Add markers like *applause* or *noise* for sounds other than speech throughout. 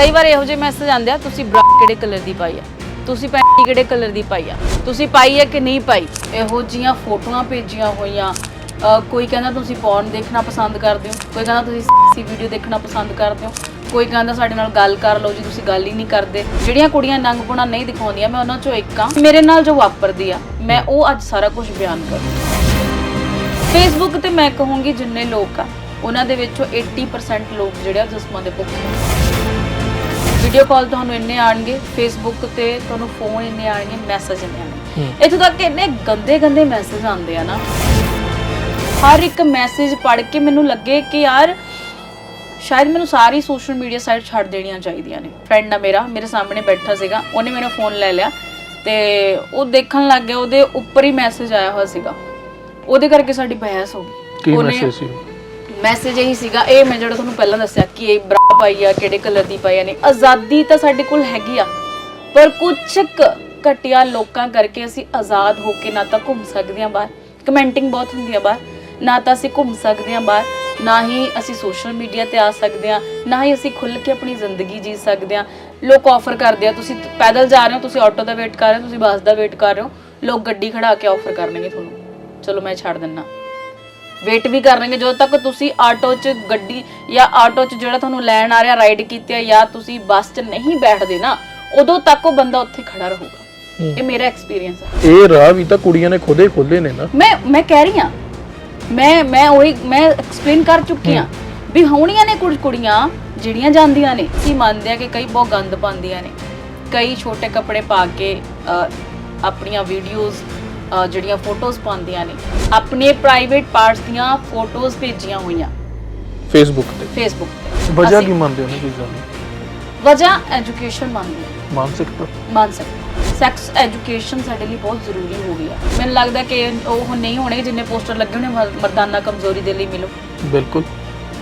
ਕਈ ਵਾਰ ਇਹੋ ਜਿਹੇ ਮੈਸੇਜ ਆਉਂਦੇ ਆ ਤੁਸੀਂ ਬਰਾ ਕਿਹੜੇ ਕਲਰ ਦੀ ਪਾਈ ਆ? ਤੁਸੀਂ ਪੈਂਟੀ ਕਿਹੜੇ ਕਲਰ ਦੀ ਪਾਈ ਆ? ਤੁਸੀਂ ਪਾਈ ਹੈ ਕਿ ਨਹੀਂ ਪਾਈ? ਇਹੋ ਜੀਆਂ ਫੋਟੋਆਂ ਭੇਜੀਆਂ ਹੋਈਆਂ। ਅ, ਕੋਈ ਕਹਿੰਦਾ ਤੁਸੀਂ ਪੌਰਨ ਦੇਖਣਾ ਪਸੰਦ ਕਰਦੇ ਹੋ? ਕੋਈ ਕਹਿੰਦਾ ਤੁਸੀਂ ਸੀ ਵੀਡੀਓ ਦੇਖਣਾ ਪਸੰਦ ਕਰਦੇ ਹੋ? ਕੋਈ ਕਹਿੰਦਾ ਸਾਡੇ ਨਾਲ ਗੱਲ ਕਰ ਲਓ ਜੀ ਤੁਸੀਂ ਗੱਲ ਹੀ ਨਹੀਂ ਕਰਦੇ। ਜਿਹੜੀਆਂ ਕੁੜੀਆਂ ਨੰਗ ਨੰਗਪੁਣਾ ਨਹੀਂ ਦਿਖਾਉਂਦੀਆਂ ਮੈਂ ਉਹਨਾਂ ਚੋਂ ਇੱਕ ਆ ਮੇਰੇ ਨਾਲ ਜੋ ਵਾਪਰਦੀ ਆ ਮੈਂ ਉਹ ਅੱਜ ਸਾਰਾ ਕੁਝ ਬਿਆਨ ਕਰੂੰ ਫੇਸਬੁੱਕ ਤੇ ਮੈਂ ਕਹੂੰਗੀ ਜਿੰਨੇ ਲੋਕ ਆ ਉਹਨਾਂ ਦੇ ਵਿੱਚੋਂ 80% ਲੋਕ ਜਿਹੜੇ ਆ ਜਿਸਮਾਂ ਦੇ ਭੁੱਖੇ ਵੀਡੀਓ ਕਾਲ ਤੁਹਾਨੂੰ ਇੰਨੇ ਆਣਗੇ ਫੇਸਬੁੱਕ ਤੇ ਤੁਹਾਨੂੰ ਫੋਨ ਇੰਨੇ ਆਣਗੇ ਮੈਸੇਜ ਇੰਨੇ ਆਣਗੇ ਇੱਥੋਂ ਤੱਕ ਕਿ ਇੰਨੇ ਗੰਦੇ ਗੰਦੇ ਮੈਸੇਜ ਆਉਂਦੇ ਆ ਨਾ। ਹਰ ਇੱਕ ਮੈਸੇਜ ਪੜ੍ਹ ਕੇ ਮੈਨੂੰ ਲੱਗੇ ਕਿ ਯਾਰ ਸ਼ਾਇਦ ਮੈਨੂੰ ਸਾਰੀ ਸੋਸ਼ਲ ਮੀਡੀਆ ਸਾਈਟ ਛੱਡ ਦੇਣੀਆਂ ਚਾਹੀਦੀਆਂ ਨੇ। ਫਰੈਂਡ ਨਾ ਮੇਰਾ ਮੇਰੇ ਸਾਹਮਣੇ ਬੈਠਾ ਸੀਗਾ ਉਹਨੇ ਮੇਰਾ ਫੋਨ ਲੈ ਲਿਆ ਤੇ ਉਹ ਦੇਖਣ ਲੱਗ ਗਿਆ ਉਹਦੇ ਉੱਪਰ ਹੀ ਮੈਸੇਜ ਆਇਆ ਹੋਇਆ ਸੀਗਾ। ਉਹਦੇ ਕਰਕੇ ਸਾਡੀ ਬਹਿਸ ਹੋ ਗਈ। ਕੀ ਉਹਨੇ- ਮੈਸੇਜ ਸੀ? ਮੈਸੇਜ ਇਹੀ ਸੀਗਾ, ਇਹ ਮੈਂ ਜਿਹੜਾ ਤੁਹਾਨੂੰ ਪਹਿਲਾਂ ਦੱਸਿਆ ਕਿ ਇਹ ਬਰਾ ਪਾਈ ਆ, ਕਿਹੜੇ ਕਲਰ ਦੀ ਪਾਈ ਆ ਨਹੀਂ ਆਜ਼ਾਦੀ ਤਾਂ ਸਾਡੇ ਕੋਲ ਹੈਗੀ ਆ, ਪਰ ਕੁਝ ਘਟਿਆ ਲੋਕਾਂ ਕਰਕੇ ਅਸੀਂ ਆਜ਼ਾਦ ਹੋ ਕੇ ਨਾ ਤਾਂ ਘੁੰਮ ਸਕਦੇ ਆ ਬਾਹਰ। ਕਮੈਂਟਿੰਗ ਬਹੁਤ ਹੁੰਦੀ ਆ ਬਾਹਰ। ਨਾ ਤਾਂ ਅਸੀਂ ਘੁੰਮ ਸਕਦੇ ਆ ਬਾਹਰ, ਨਾ ਹੀ ਅਸੀਂ ਸੋਸ਼ਲ ਮੀਡੀਆ ਤੇ ਆ ਸਕਦੇ ਆ, ਨਾ ਹੀ ਅਸੀਂ ਖੁੱਲ੍ਹ ਕੇ ਆਪਣੀ ਜ਼ਿੰਦਗੀ ਜੀ ਸਕਦੇ ਆ। ਲੋਕ ਆਫਰ ਕਰਦੇ ਆ, ਤੁਸੀਂ ਪੈਦਲ ਜਾ ਰਹੇ ਹੋ, ਤੁਸੀਂ ਆਟੋ ਦਾ ਵੇਟ ਕਰ ਰਹੇ ਹੋ, ਤੁਸੀਂ ਬੱਸ ਦਾ ਵੇਟ ਕਰ ਰਹੇ ਹੋ, ਲੋਕ ਗੱਡੀ ਖੜਾ ਕੇ ਆਫਰ ਕਰਨਗੇ ਤੁਹਾਨੂੰ। ਚਲੋ ਮੈਂ ਛੱਡ ਦਿੰਨਾ। ਵੇਟ ਵੀ ਕਰਨਗੇ। ਜਦੋਂ ਤੱਕ ਤੁਸੀਂ ਆਟੋ 'ਚ ਗੱਡੀ ਜਾਂ ਆਟੋ 'ਚ ਜਿਹੜਾ ਤੁਹਾਨੂੰ ਲੈਣ ਆ ਰਿਹਾ ਰਾਈਡ ਕੀਤੀ ਹੈ ਜਾਂ ਤੁਸੀਂ ਬੱਸ 'ਚ ਨਹੀਂ ਬੈਠਦੇ ਨਾ ਉਦੋਂ ਤੱਕ ਉਹ ਬੰਦਾ ਉੱਥੇ ਖੜਾ ਰਹੂਗਾ। ਇਹ ਮੇਰਾ ਐਕਸਪੀਰੀਅੰਸ ਹੈ ਇਹ ਰਾਹ ਵੀ ਤਾਂ ਕੁੜੀਆਂ ਨੇ ਖੁਦੇ ਖੋਲੇ ਨੇ ਨਾ। ਮੈਂ ਮੈਂ ਕਹਿ ਰਹੀ ਹਾਂ। ਮੈਂ ਮੈਂ ਉਹੀ ਮੈਂ ਐਕਸਪਲੇਨ ਕਰ ਚੁੱਕੀ ਹਾਂ ਵੀ ਹੋਣੀਆਂ ਨੇ ਕੁਝ ਕੁੜੀਆਂ ਜਿਹੜੀਆਂ ਜਾਂਦੀਆਂ ਨੇ। ਅਸੀਂ ਮੰਨਦੇ ਆ ਕਿ ਕਈ ਬਹੁਤ ਗੰਦ ਪਾਉਂਦੀਆਂ ਨੇ। ਕਈ ਛੋਟੇ ਕੱਪੜੇ ਪਾ ਕੇ ਆਪਣੀਆਂ ਵੀਡੀਓਜ਼ ਜਿਹੜੀਆਂ ਫੋਟੋਜ਼ ਪਾਉਂਦੀਆਂ ਨੇ ਆਪਣੇ ਪ੍ਰਾਈਵੇਟ ਪਾਰਟਸ ਦੀਆਂ ਫੋਟੋਜ਼ ਭੇਜੀਆਂ ਹੋਈਆਂ। ਫੇਸਬੁੱਕ ਤੇ। ਫੇਸਬੁੱਕ ਤੇ। ਵਜ੍ਹਾ ਕੀ ਮੰਨਦੇ ਹੋ ਨੇ ਚੀਜ਼ਾਂ ਦੀ ਵਜ੍ਹਾ ਐਜੂਕੇਸ਼ਨ ਮੰਨਦੇ ਹਾਂ। ਮਾਨਸਿਕਤਾ ਮੰਨ ਸਕਦੇ ਸੈਕਸ ਐਜੂਕੇਸ਼ਨ ਸਾਡੇ ਲਈ ਬਹੁਤ ਜ਼ਰੂਰੀ ਹੋ ਗਈ ਹੈ ਮੈਨੂੰ ਲੱਗਦਾ ਕਿ ਉਹ ਨਹੀਂ ਹੋਣੇ ਜਿੰਨੇ ਪੋਸਟਰ ਲੱਗੇ ਹੋਣੇ ਮਰ- ਮਰਦਾਨਾ ਕਮਜ਼ੋਰੀ ਦੇ ਲਈ ਮਿਲੋ। ਬਿਲਕੁਲ।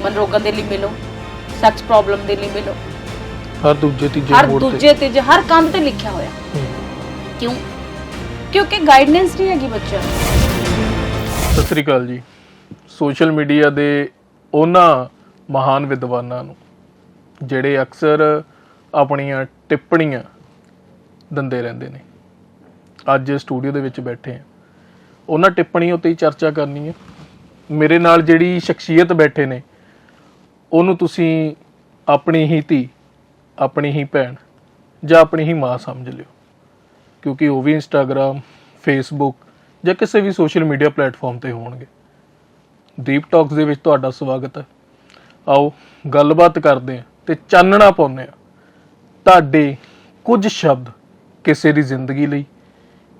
ਮਨੋਰੋਗਨ ਦੇ ਲਈ ਮਿਲੋ। ਸੈਕਸ ਪ੍ਰੋਬਲਮ ਦੇ ਲਈ ਮਿਲੋ। ਹਰ ਦੂਜੇ ਤੀਜੇ ਹਰ ਤੇ। ਦੂਜੇ ਤੇ ਜੇ ਹਰ ਕੰਮ ਤੇ ਲਿਖਿਆ ਹੋਇਆ। ਕਿਉਂ? ਕਿਉਂਕਿ ਗਾਈਡਨੈਂਸ ਨਹੀਂ ਹੈਗੀ ਬੱਚਿਆਂ ਨੂੰ ਸਤਿ ਸ੍ਰੀ ਅਕਾਲ ਜੀ। ਸੋਸ਼ਲ ਮੀਡੀਆ ਦੇ ਉਹਨਾਂ ਮਹਾਨ ਵਿਦਵਾਨਾਂ ਨੂੰ, ਜਿਹੜੇ ਅਕਸਰ ਆਪਣੀਆਂ ਟਿੱਪਣੀਆਂ ਦਿੰਦੇ ਰਹਿੰਦੇ ਨੇ। ਅੱਜ ਸਟੂਡੀਓ ਦੇ ਵਿੱਚ ਬੈਠੇ ਆ। ਉਹਨਾਂ ਟਿੱਪਣੀਆਂ ਉੱਤੇ ਹੀ ਚਰਚਾ ਕਰਨੀ ਹੈ ਮੇਰੇ ਨਾਲ ਜਿਹੜੀ ਸ਼ਖਸੀਅਤ ਬੈਠੇ ਨੇ, ਉਹਨੂੰ ਤੁਸੀਂ ਆਪਣੀ ਹੀ ਧੀ, ਆਪਣੀ ਹੀ ਭੈਣ ਜਾਂ ਆਪਣੀ ਹੀ ਮਾਂ ਸਮਝ ਲਿਓ। ਕਿਉਂਕਿ ਉਹ ਵੀ ਇੰਸਟਾਗ੍ਰam ਫੇਸਬੁੱਕ ਜਾਂ ਕਿਸੇ ਵੀ ਸੋਸ਼ਲ ਮੀਡੀਆ ਪਲੇਟਫਾਰਮ ਤੇ ਹੋਣਗੇ। ਦੀਪ ਟਾਕਸ ਦੇ ਵਿੱਚ ਤੁਹਾਡਾ ਸਵਾਗਤ ਹੈ। ਆਓ ਗੱਲਬਾਤ ਕਰਦੇ ਹਾਂ ਤੇ ਚਾਨਣਾ ਪਾਉਂਦੇ ਹਾਂ। ਤੁਹਾਡੇ ਕੁਝ ਸ਼ਬਦ ਕਿਸੇ ਦੀ ਜ਼ਿੰਦਗੀ ਲਈ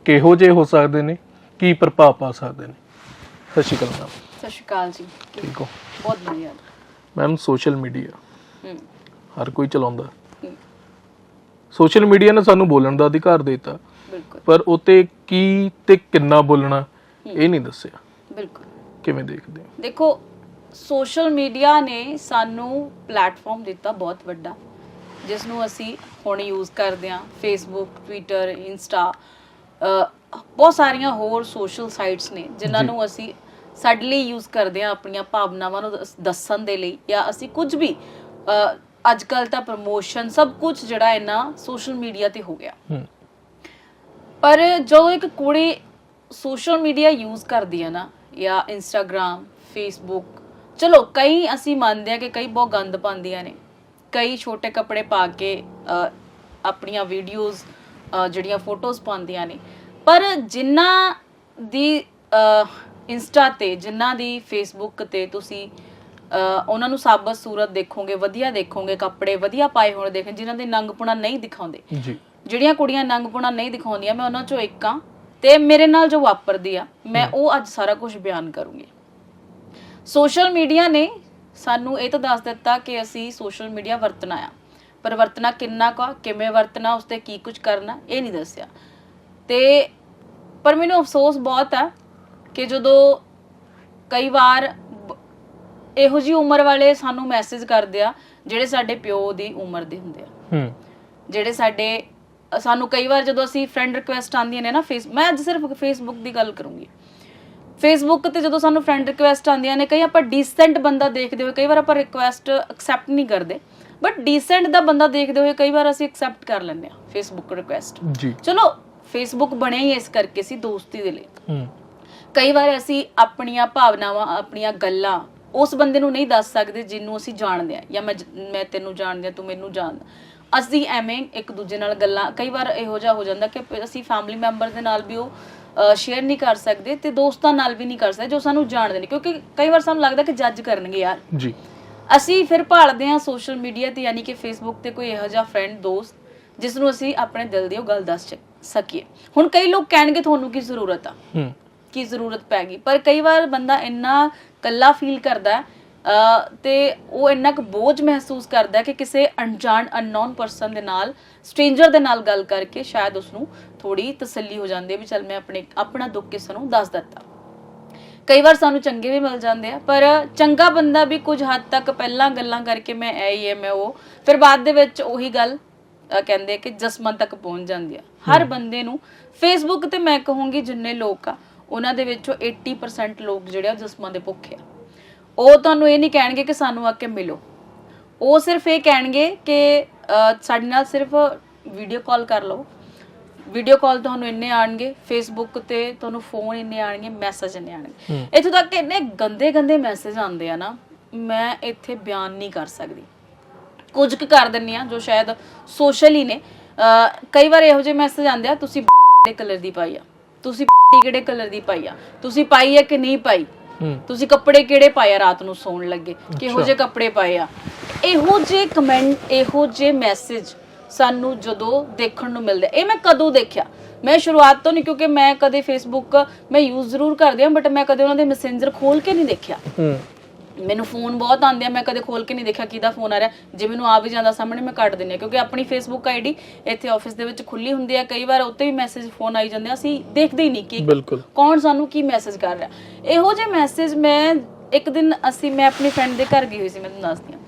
ਕਿਹੋ ਜਿਹੇ ਹੋ ਸਕਦੇ ਨੇ ਕੀ ਪ੍ਰਭਾਵ ਪਾ ਸਕਦੇ ਨੇ? ਸਤਿ ਸ਼੍ਰੀ ਅਕਾਲ ਮੈਮ। ਸਤਿ ਸ਼੍ਰੀ ਅਕਾਲ ਜੀ। ਠੀਕ ਹੋ? ਬਹੁਤ ਵਧੀਆ। ਮੈਮ ਸੋਸ਼ਲ ਮੀਡੀਆ ਹਰ ਕੋਈ ਚਲਾਉਂਦਾ। ਸੋਸ਼ਲ ਮੀਡੀਆ ਨੇ ਸਾਨੂੰ ਬੋਲਣ ਦਾ ਅਧਿਕਾਰ ਦਿੱਤਾ। ਬਿਲਕੁਲ। ਪਰ ਉਤੇ ਕੀ ਤੇ ਕਿੰਨਾ ਬੋਲਣਾ ਇਹ ਨਹੀਂ ਦੱਸਿਆ। ਬਿਲਕੁਲ। ਕਿਵੇਂ ਦੇਖਦੇ ਹੋ? ਦੇਖੋ ਸੋਸ਼ਲ ਮੀਡੀਆ ਨੇ ਸਾਨੂੰ ਪਲੇਟਫਾਰਮ ਦਿੱਤਾ ਬਹੁਤ ਵੱਡਾ ਜਿਸ ਨੂੰ ਅਸੀਂ ਹੁਣ ਯੂਜ਼ ਕਰਦੇ ਹਾਂ। ਫੇਸਬੁੱਕ ਟਵਿੱਟਰ ਇੰਸਟਾ ਬਹੁਤ ਸਾਰੀਆਂ ਹੋਰ ਸੋਸ਼ਲ ਸਾਈਟਸ ਨੇ ਜਿਨ੍ਹਾਂ। ਨੂੰ ਅਸੀਂ ਸਾਡੇ ਲਈ ਯੂਜ਼ ਕਰਦੇ ਹਾਂ ਆਪਣੀਆਂ ਭਾਵਨਾਵਾਂ ਨੂੰ ਦਸ- ਦੱਸਣ ਦੇ ਲਈ ਜਾਂ ਅਸੀਂ ਕੁਝ ਵੀ ਅੱਜ ਕੱਲ ਤਾਂ ਪ੍ਰਮੋਸ਼ਨ ਸਭ ਕੁਝ ਜਿਹੜਾ ਇਹਨਾਂ ਸੋਸ਼ਲ ਮੀਡੀਆ ਤੇ ਹੋ ਗਿਆ। ਹੂੰ। ਪਰ ਜਦੋਂ ਇੱਕ ਕੁੜੀ ਸੋਸ਼ਲ ਮੀਡੀਆ ਯੂਜ਼ ਕਰਦੀ ਹੈ ਨਾ ਜਾਂ ਇੰਸਟਾਗ੍ਰam ਫੇਸਬੁੱਕ ਚਲੋ ਕਈ ਅਸੀਂ ਮੰਨਦੇ ਆ ਕਿ ਕਈ ਬਹੁਤ ਗੰਦ ਪਾਉਂਦੀਆਂ ਨੇ। ਕਈ ਛੋਟੇ ਕੱਪੜੇ ਪਾ ਕੇ ਆਪਣੀਆਂ ਵੀਡੀਓਜ਼ ਜਿਹੜੀਆਂ ਫੋਟੋਜ਼ ਪਾਉਂਦੀਆਂ ਨੇ। ਪਰ ਜਿਨ੍ਹਾਂ ਦੀ ਇੰਸਟਾ ਤੇ ਜਿਨ੍ਹਾਂ ਦੀ ਫੇਸਬੁੱਕ ਤੇ ਤੁਸੀਂ ਉਹਨਾਂ ਨੂੰ ਸਾਬਤ ਸੂਰਤ ਦੇਖੋਗੇ ਵਧੀਆ ਦੇਖੋਗੇ ਕੱਪੜੇ ਵਧੀਆ ਪਾਏ ਹੋਣ ਦੇਖਣ ਜਿਨ੍ਹਾਂ ਦੇ ਨੰਗਪੁਣਾ ਨਹੀਂ ਦਿਖਾਉਂਦੇ। ਜੀ। ਜਿਹੜੀਆਂ ਕੁੜੀਆਂ ਨੰਗਪੁਣਾ ਨਹੀਂ ਦਿਖਾਉਂਦੀਆਂ ਮੈਂ ਉਹਨਾਂ ਚੋਂ ਇੱਕ ਆ ਤੇ ਮੇਰੇ ਨਾਲ ਜੋ ਵਾਪਰਦੀ ਆ ਮੈਂ ਉਹ ਅੱਜ ਸਾਰਾ ਕੁਝ ਬਿਆਨ ਕਰੂੰਗੀ। ਸੋਸ਼ਲ ਮੀਡੀਆ ਨੇ ਸਾਨੂੰ ਇਹ ਤਾਂ ਦੱਸ ਦਿੱਤਾ ਕਿ ਅਸੀਂ ਸੋਸ਼ਲ ਮੀਡੀਆ ਵਰਤਣਾ ਆ। ਪਰ ਵਰਤਣਾ ਕਿੰਨਾ ਕਾ ਕਿਵੇਂ ਵਰਤਣਾ ਉਸ ਤੇ ਕੀ ਕੁਝ ਕਰਨਾ ਇਹ ਨਹੀਂ ਦੱਸਿਆ। ਤੇ ਪਰ ਮੈਨੂੰ ਅਫਸੋਸ ਬਹੁਤ ਆ ਕਿ ਜਦੋਂ ਕਈ ਵਾਰ ਇਹੋ ਜੀ ਉਮਰ ਵਾਲੇ ਸਾਨੂੰ ਮੈਸੇਜ ਕਰਦੇ ਆ ਜਿਹੜੇ ਸਾਡੇ ਪਿਓ ਦੀ ਉਮਰ ਦੇ ਹੁੰਦੇ ਆ। ਹੂੰ। ਜਿਹੜੇ ਸਾਡੇ ਸਾਨੂੰ ਕਈ ਵਾਰ ਜਦੋਂ ਅਸੀਂ ਫਰੈਂਡ ਰਿਕੁਐਸਟ ਆਉਂਦੀਆਂ ਨੇ ਨਾ ਫੇਸ ਮੈਂ ਅੱਜ ਸਿਰਫ ਫੇਸਬੁੱਕ ਦੀ ਗੱਲ ਕਰੂੰਗੀ। ਫੇਸਬੁੱਕ ਤੇ ਜਦੋਂ ਸਾਨੂੰ ਫਰੈਂਡ ਰਿਕੁਐਸਟ ਆਉਂਦੀਆਂ ਨੇ ਕਈ ਆਪਾਂ ਡੀਸੈਂਟ ਬੰਦਾ ਦੇਖਦੇ ਹੋਏ ਕਈ ਵਾਰ ਆਪਾਂ ਰਿਕੁਐਸਟ ਐਕਸੈਪਟ ਨਹੀਂ ਕਰਦੇ। ਬਟ ਡੀਸੈਂਟ ਦਾ ਬੰਦਾ ਦੇਖਦੇ ਹੋਏ ਕਈ ਵਾਰ ਅਸੀਂ ਐਕਸੈਪਟ ਕਰ ਲੈਂਦੇ ਆ ਫੇਸਬੁੱਕ ਰਿਕੁਐਸਟ ਜੀ। ਚਲੋ ਫੇਸਬੁੱਕ ਬਣਿਆ ਹੀ ਇਸ ਕਰਕੇ ਸੀ ਦੋਸਤੀ ਦੇ ਲਈ। ਹੂੰ। ਕਈ ਵਾਰ ਅਸੀਂ ਆਪਣੀਆਂ ਭਾਵਨਾਵਾਂ ਆਪਣੀਆਂ ਗੱਲਾਂ ਉਸ ਬੰਦੇ ਨੂੰ ਨਹੀਂ ਦੱਸ ਸਕਦੇ ਜਿਹਨੂੰ ਅਸੀਂ ਜਾਣਦੇ ਆ ਜਾਂ ਮੈਂ ਮੈਂ ਤੈਨੂੰ ਜਾਣਦੀ ਆ ਤੂੰ ਮੈਨੂੰ ਜਾਣਦਾ। ਅਸੀਂ ਐਵੇਂ ਇੱਕ ਦੂਜੇ ਨਾਲ ਗੱਲਾਂ ਕਈ ਵਾਰ ਇਹੋ ਜਿਹਾ ਹੋ ਜਾਂਦਾ ਕਿ ਅਸੀਂ ਫੈਮਿਲੀ ਮੈਂਬਰ ਦੇ ਨਾਲ ਵੀ ਉਹ ਸ਼ੇਅਰ ਨਹੀਂ ਕਰ ਸਕਦੇ ਤੇ ਦੋਸਤਾਂ ਨਾਲ ਵੀ ਨਹੀਂ ਕਰ ਸਕਦੇ ਜੋ ਸਾਨੂੰ ਜਾਣਦੇ ਨੇ। ਕਿਉਂਕਿ ਕਈ ਵਾਰ ਸਾਨੂੰ ਲੱਗਦਾ ਕਿ ਜੱਜ ਕਰਨਗੇ ਯਾਰ। ਜੀ। ਅਸੀਂ ਫਿਰ ਭਾਲਦੇ ਹਾਂ ਸੋਸ਼ਲ ਮੀਡੀਆ ਤੇ ਯਾਨੀ ਕਿ ਫੇਸਬੁੱਕ ਤੇ ਕੋਈ ਇਹੋ ਜਿਹਾ ਫਰੈਂਡ ਦੋਸਤ ਜਿਸ ਨੂੰ ਅਸੀਂ ਆਪਣੇ ਦਿਲ ਦੀ ਉਹ ਗੱਲ ਦੱਸ ਸਕੀਏ। ਹੁਣ ਕਈ ਲੋਕ ਕਹਿਣਗੇ ਤੁਹਾਨੂੰ ਕੀ ਜ਼ਰੂਰਤ ਆ? ਹੂੰ। ਕੀ ਜ਼ਰੂਰਤ ਪੈ ਗਈ ਪਰ ਕਈ ਵਾਰ ਬੰਦਾ ਇੰਨਾ ਕੱਲਾ ਫੀਲ ਕਰਦਾ ਹੈ ਤੇ ਉਹ ਇੰਨਾ ਕੁ ਬੋਝ ਮਹਿਸੂਸ ਕਰਦਾ ਕਿ ਕਿਸੇ ਅਣਜਾਣ ਅਨਨੋਨ ਪਰਸਨ ਦੇ ਨਾਲ ਸਟ੍ਰੇਂਜਰ ਦੇ ਨਾਲ ਗੱਲ ਕਰਕੇ ਸ਼ਾਇਦ ਉਸ ਨੂੰ ਥੋੜੀ ਤਸੱਲੀ ਹੋ ਜਾਂਦੀ ਹੈ ਵੀ ਚਲ ਮੈਂ ਆਪਣੇ ਆਪਣਾ ਦੁੱਖ ਕਿਸ ਨੂੰ ਦੱਸ ਦਿੱਤਾ ਕਈ ਵਾਰ ਸਾਨੂੰ ਚੰਗੇ ਵੀ ਮਿਲ ਜਾਂਦੇ ਆ ਪਰ ਚੰਗਾ ਬੰਦਾ ਵੀ ਕੁਝ ਹੱਦ ਤੱਕ ਪਹਿਲਾਂ ਗੱਲਾਂ ਕਰਕੇ ਮੈਂ ਐ ਹੀ ਐ ਮੈਂ ਉਹ ਫਿਰ ਬਾਅਦ ਦੇ ਵਿੱਚ ਉਹੀ ਗੱਲ ਕਹਿੰਦੇ ਕਿ ਜਸਮਨ ਤੱਕ ਪਹੁੰਚ ਜਾਂਦੀ ਆ ਹਰ ਬੰਦੇ ਨੂੰ ਫੇਸਬੁੱਕ ਤੇ ਮੈਂ ਕਹੂੰਗੀ ਜਿੰਨੇ ਲੋਕ ਆ ਉਹਨਾਂ ਦੇ ਵਿੱਚੋਂ 80% ਲੋਕ ਜਿਹੜੇ ਆ ਜਸਮਾਂ ਦੇ ਭੁੱਖੇ ਆ। ਉਹ ਤੁਹਾਨੂੰ ਇਹ ਨਹੀਂ ਕਹਿਣਗੇ ਕਿ ਸਾਨੂੰ ਆ ਕੇ ਮਿਲੋ। ਉਹ ਸਿਰਫ ਇਹ ਕਹਿਣਗੇ ਕਿ ਸਾਡੇ ਨਾਲ ਸਿਰਫ ਵੀਡੀਓ ਕਾਲ ਕਰ ਲਓ। ਵੀਡੀਓ ਕਾਲ ਤੁਹਾਨੂੰ ਇੰਨੇ ਆਣਗੇ ਫੇਸਬੁੱਕ ਤੇ ਤੁਹਾਨੂੰ ਫੋਨ ਇੰਨੇ ਆਣਗੇ ਮੈਸੇਜ ਇੰਨੇ ਆਣਗੇ। ਇੱਥੋਂ ਤੱਕ ਕਿ ਇੰਨੇ ਗੰਦੇ ਗੰਦੇ ਮੈਸੇਜ ਆਉਂਦੇ ਆ ਨਾ ਮੈਂ ਇੱਥੇ ਬਿਆਨ ਨਹੀਂ ਕਰ ਸਕਦੀ। ਕੁਝ ਕੁ ਕਰ ਦਿੰਨੀ ਆ ਜੋ ਸ਼ਾਇਦ ਸੋਸ਼ਲ ਹੀ ਨੇ। ਕਈ ਵਾਰ ਇਹੋ ਜਿਹੇ ਮੈਸੇਜ ਆਉਂਦੇ ਆ ਤੁਸੀਂ *laughs* ਕਲਰ ਦੀ ਪਾਈ ਆ। ਤੁਸੀਂ ਕਿਹੜੇ ਕਲਰ ਦੀ ਪਾਈ ਆ? ਤੁਸੀਂ ਪਾਈ ਆ ਕਿ ਨਹੀਂ ਪਾਈ? ਹੂੰ। ਤੁਸੀਂ ਕੱਪੜੇ ਕਿਹੜੇ ਪਾਏ ਆ ਰਾਤ ਨੂੰ ਸੌਣ ਲੱਗੇ? ਕਿਹੋ ਜਿਹੇ ਕੱਪੜੇ ਪਾਏ ਆ? ਇਹੋ ਜਿਹੇ ਕਮੈਂਟ ਇਹੋ ਜਿਹੇ ਮੈਸੇਜ ਸਾਨੂੰ ਜਦੋਂ ਦੇਖਣ ਨੂੰ ਮਿਲਦੇ ਇਹ ਮੈਂ ਕਦੋਂ ਦੇਖਿਆ? ਮੈਂ ਸ਼ੁਰੂਆਤ ਤੋਂ ਨਹੀਂ ਕਿਉਂਕਿ ਮੈਂ ਕਦੇ ਫੇਸਬੁੱਕ ਮੈਂ ਯੂਜ਼ ਜ਼ਰੂਰ ਕਰਦੀ ਹਾਂ ਬਟ ਮੈਂ ਕਦੇ ਉਹਨਾਂ ਦੇ ਮੈਸੇਂਜਰ ਖੋਲ ਕੇ ਨਹੀਂ ਦੇਖਿਆ। ਹੂੰ। ਮੈਨੂੰ ਫੋਨ ਬਹੁਤ ਆਉਂਦੇ ਆ ਮੈਂ ਕਦੇ ਖੋਲ ਕੇ ਨਹੀਂ ਦੇਖਿਆ ਕਿਹਦਾ ਫੋਨ ਆ ਰਿਹਾ। ਜੇ ਮੈਨੂੰ ਆ ਵੀ ਜਾਂਦਾ ਸਾਹਮਣੇ ਮੈਂ ਕੱਟ ਦਿੰਦੀ ਆ ਕਿਉਂਕਿ ਆਪਣੀ ਫੇਸਬੁੱਕ ਆਈਡੀ ਇੱਥੇ ਆਫਿਸ ਦੇ ਵਿੱਚ ਖੁੱਲੀ ਹੁੰਦੀ ਆ ਕਈ ਵਾਰ ਉੱਤੇ ਵੀ ਮੈਸੇਜ ਫੋਨ ਆਈ ਜਾਂਦੇ ਆ ਅਸੀਂ ਦੇਖਦੇ ਹੀ ਨਹੀਂ ਕਿ ਬਿਲਕੁਲ। ਕੌਣ ਸਾਨੂੰ ਕੀ ਮੈਸੇਜ ਕਰ ਰਿਹਾ। ਇਹੋ ਜਿਹੇ ਮੈਸੇਜ ਮੈਂ ਇੱਕ ਦਿਨ ਅਸੀਂ ਮੈਂ ਆਪਣੀ ਫਰੈਂਡ ਦੇ ਘਰ ਗਈ ਹੋਈ ਸੀ ਮੈਂ ਤੁਹਾਨੂੰ ਦੱਸਦੀ ਹਾਂ।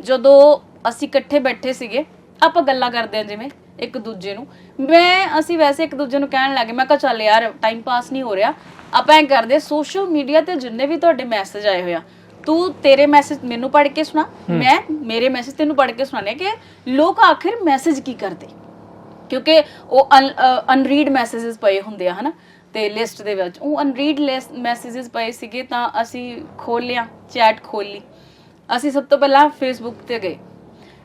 ਜਦੋਂ ਅਸੀਂ ਇਕੱਠੇ ਬੈਠੇ ਸੀਗੇ ਆਪਾਂ ਗੱਲਾਂ ਕਰਦੇ ਹਾਂ ਜਿਵੇਂ ਇੱਕ ਦੂਜੇ ਨੂੰ। ਮੈਂ ਅਸੀਂ ਵੈਸੇ ਇੱਕ ਦੂਜੇ ਨੂੰ ਕਹਿਣ ਲੱਗੇ ਮੈਂ ਕਿਹਾ ਚੱਲ ਯਾਰ ਟਾਈਮ ਪਾਸ ਨਹੀਂ ਹੋ ਰਿਹਾ। ਆਪਾਂ ਐਂ ਕਰਦੇ ਸੋਸ਼ਲ ਮੀਡੀਆ ਤੇ ਜਿੰਨੇ ਵੀ ਤੁਹਾਡੇ ਮੈਸੇਜ ਆਏ ਹੋਏ ਆ ਤੂੰ ਤੇਰੇ ਮੈਸੇਜ ਮੈਨੂੰ ਪੜ੍ਹ ਕੇ ਸੁਣਾ। ਮੈਂ ਮੇਰੇ ਮੈਸੇਜ ਤੈਨੂੰ ਪੜ੍ਹ ਕੇ ਸੁਣਾਣੇ ਕਿ ਲੋਕ ਆਖਿਰ ਮੈਸੇਜ ਕੀ ਕਰਦੇ? ਕਿਉਂਕਿ ਉਹ ਅਨਰੀਡ ਮੈਸੇजेस ਪਏ ਹੁੰਦੇ ਆ ਹਨਾ? ਤੇ ਲਿਸਟ ਦੇ ਵਿੱਚ। ਉਹ ਅਨਰੀਡ ਮੈਸੇजेस ਪਏ ਸੀਗੇ ਤਾਂ ਅਸੀਂ ਖੋਲ ਲਿਆ ਚੈਟ ਖੋਲ ਲਈ ਅਸੀਂ ਸਭ ਤੋਂ ਪਹਿਲਾਂ ਫੇਸਬੁੱਕ ਤੇ ਗਏ।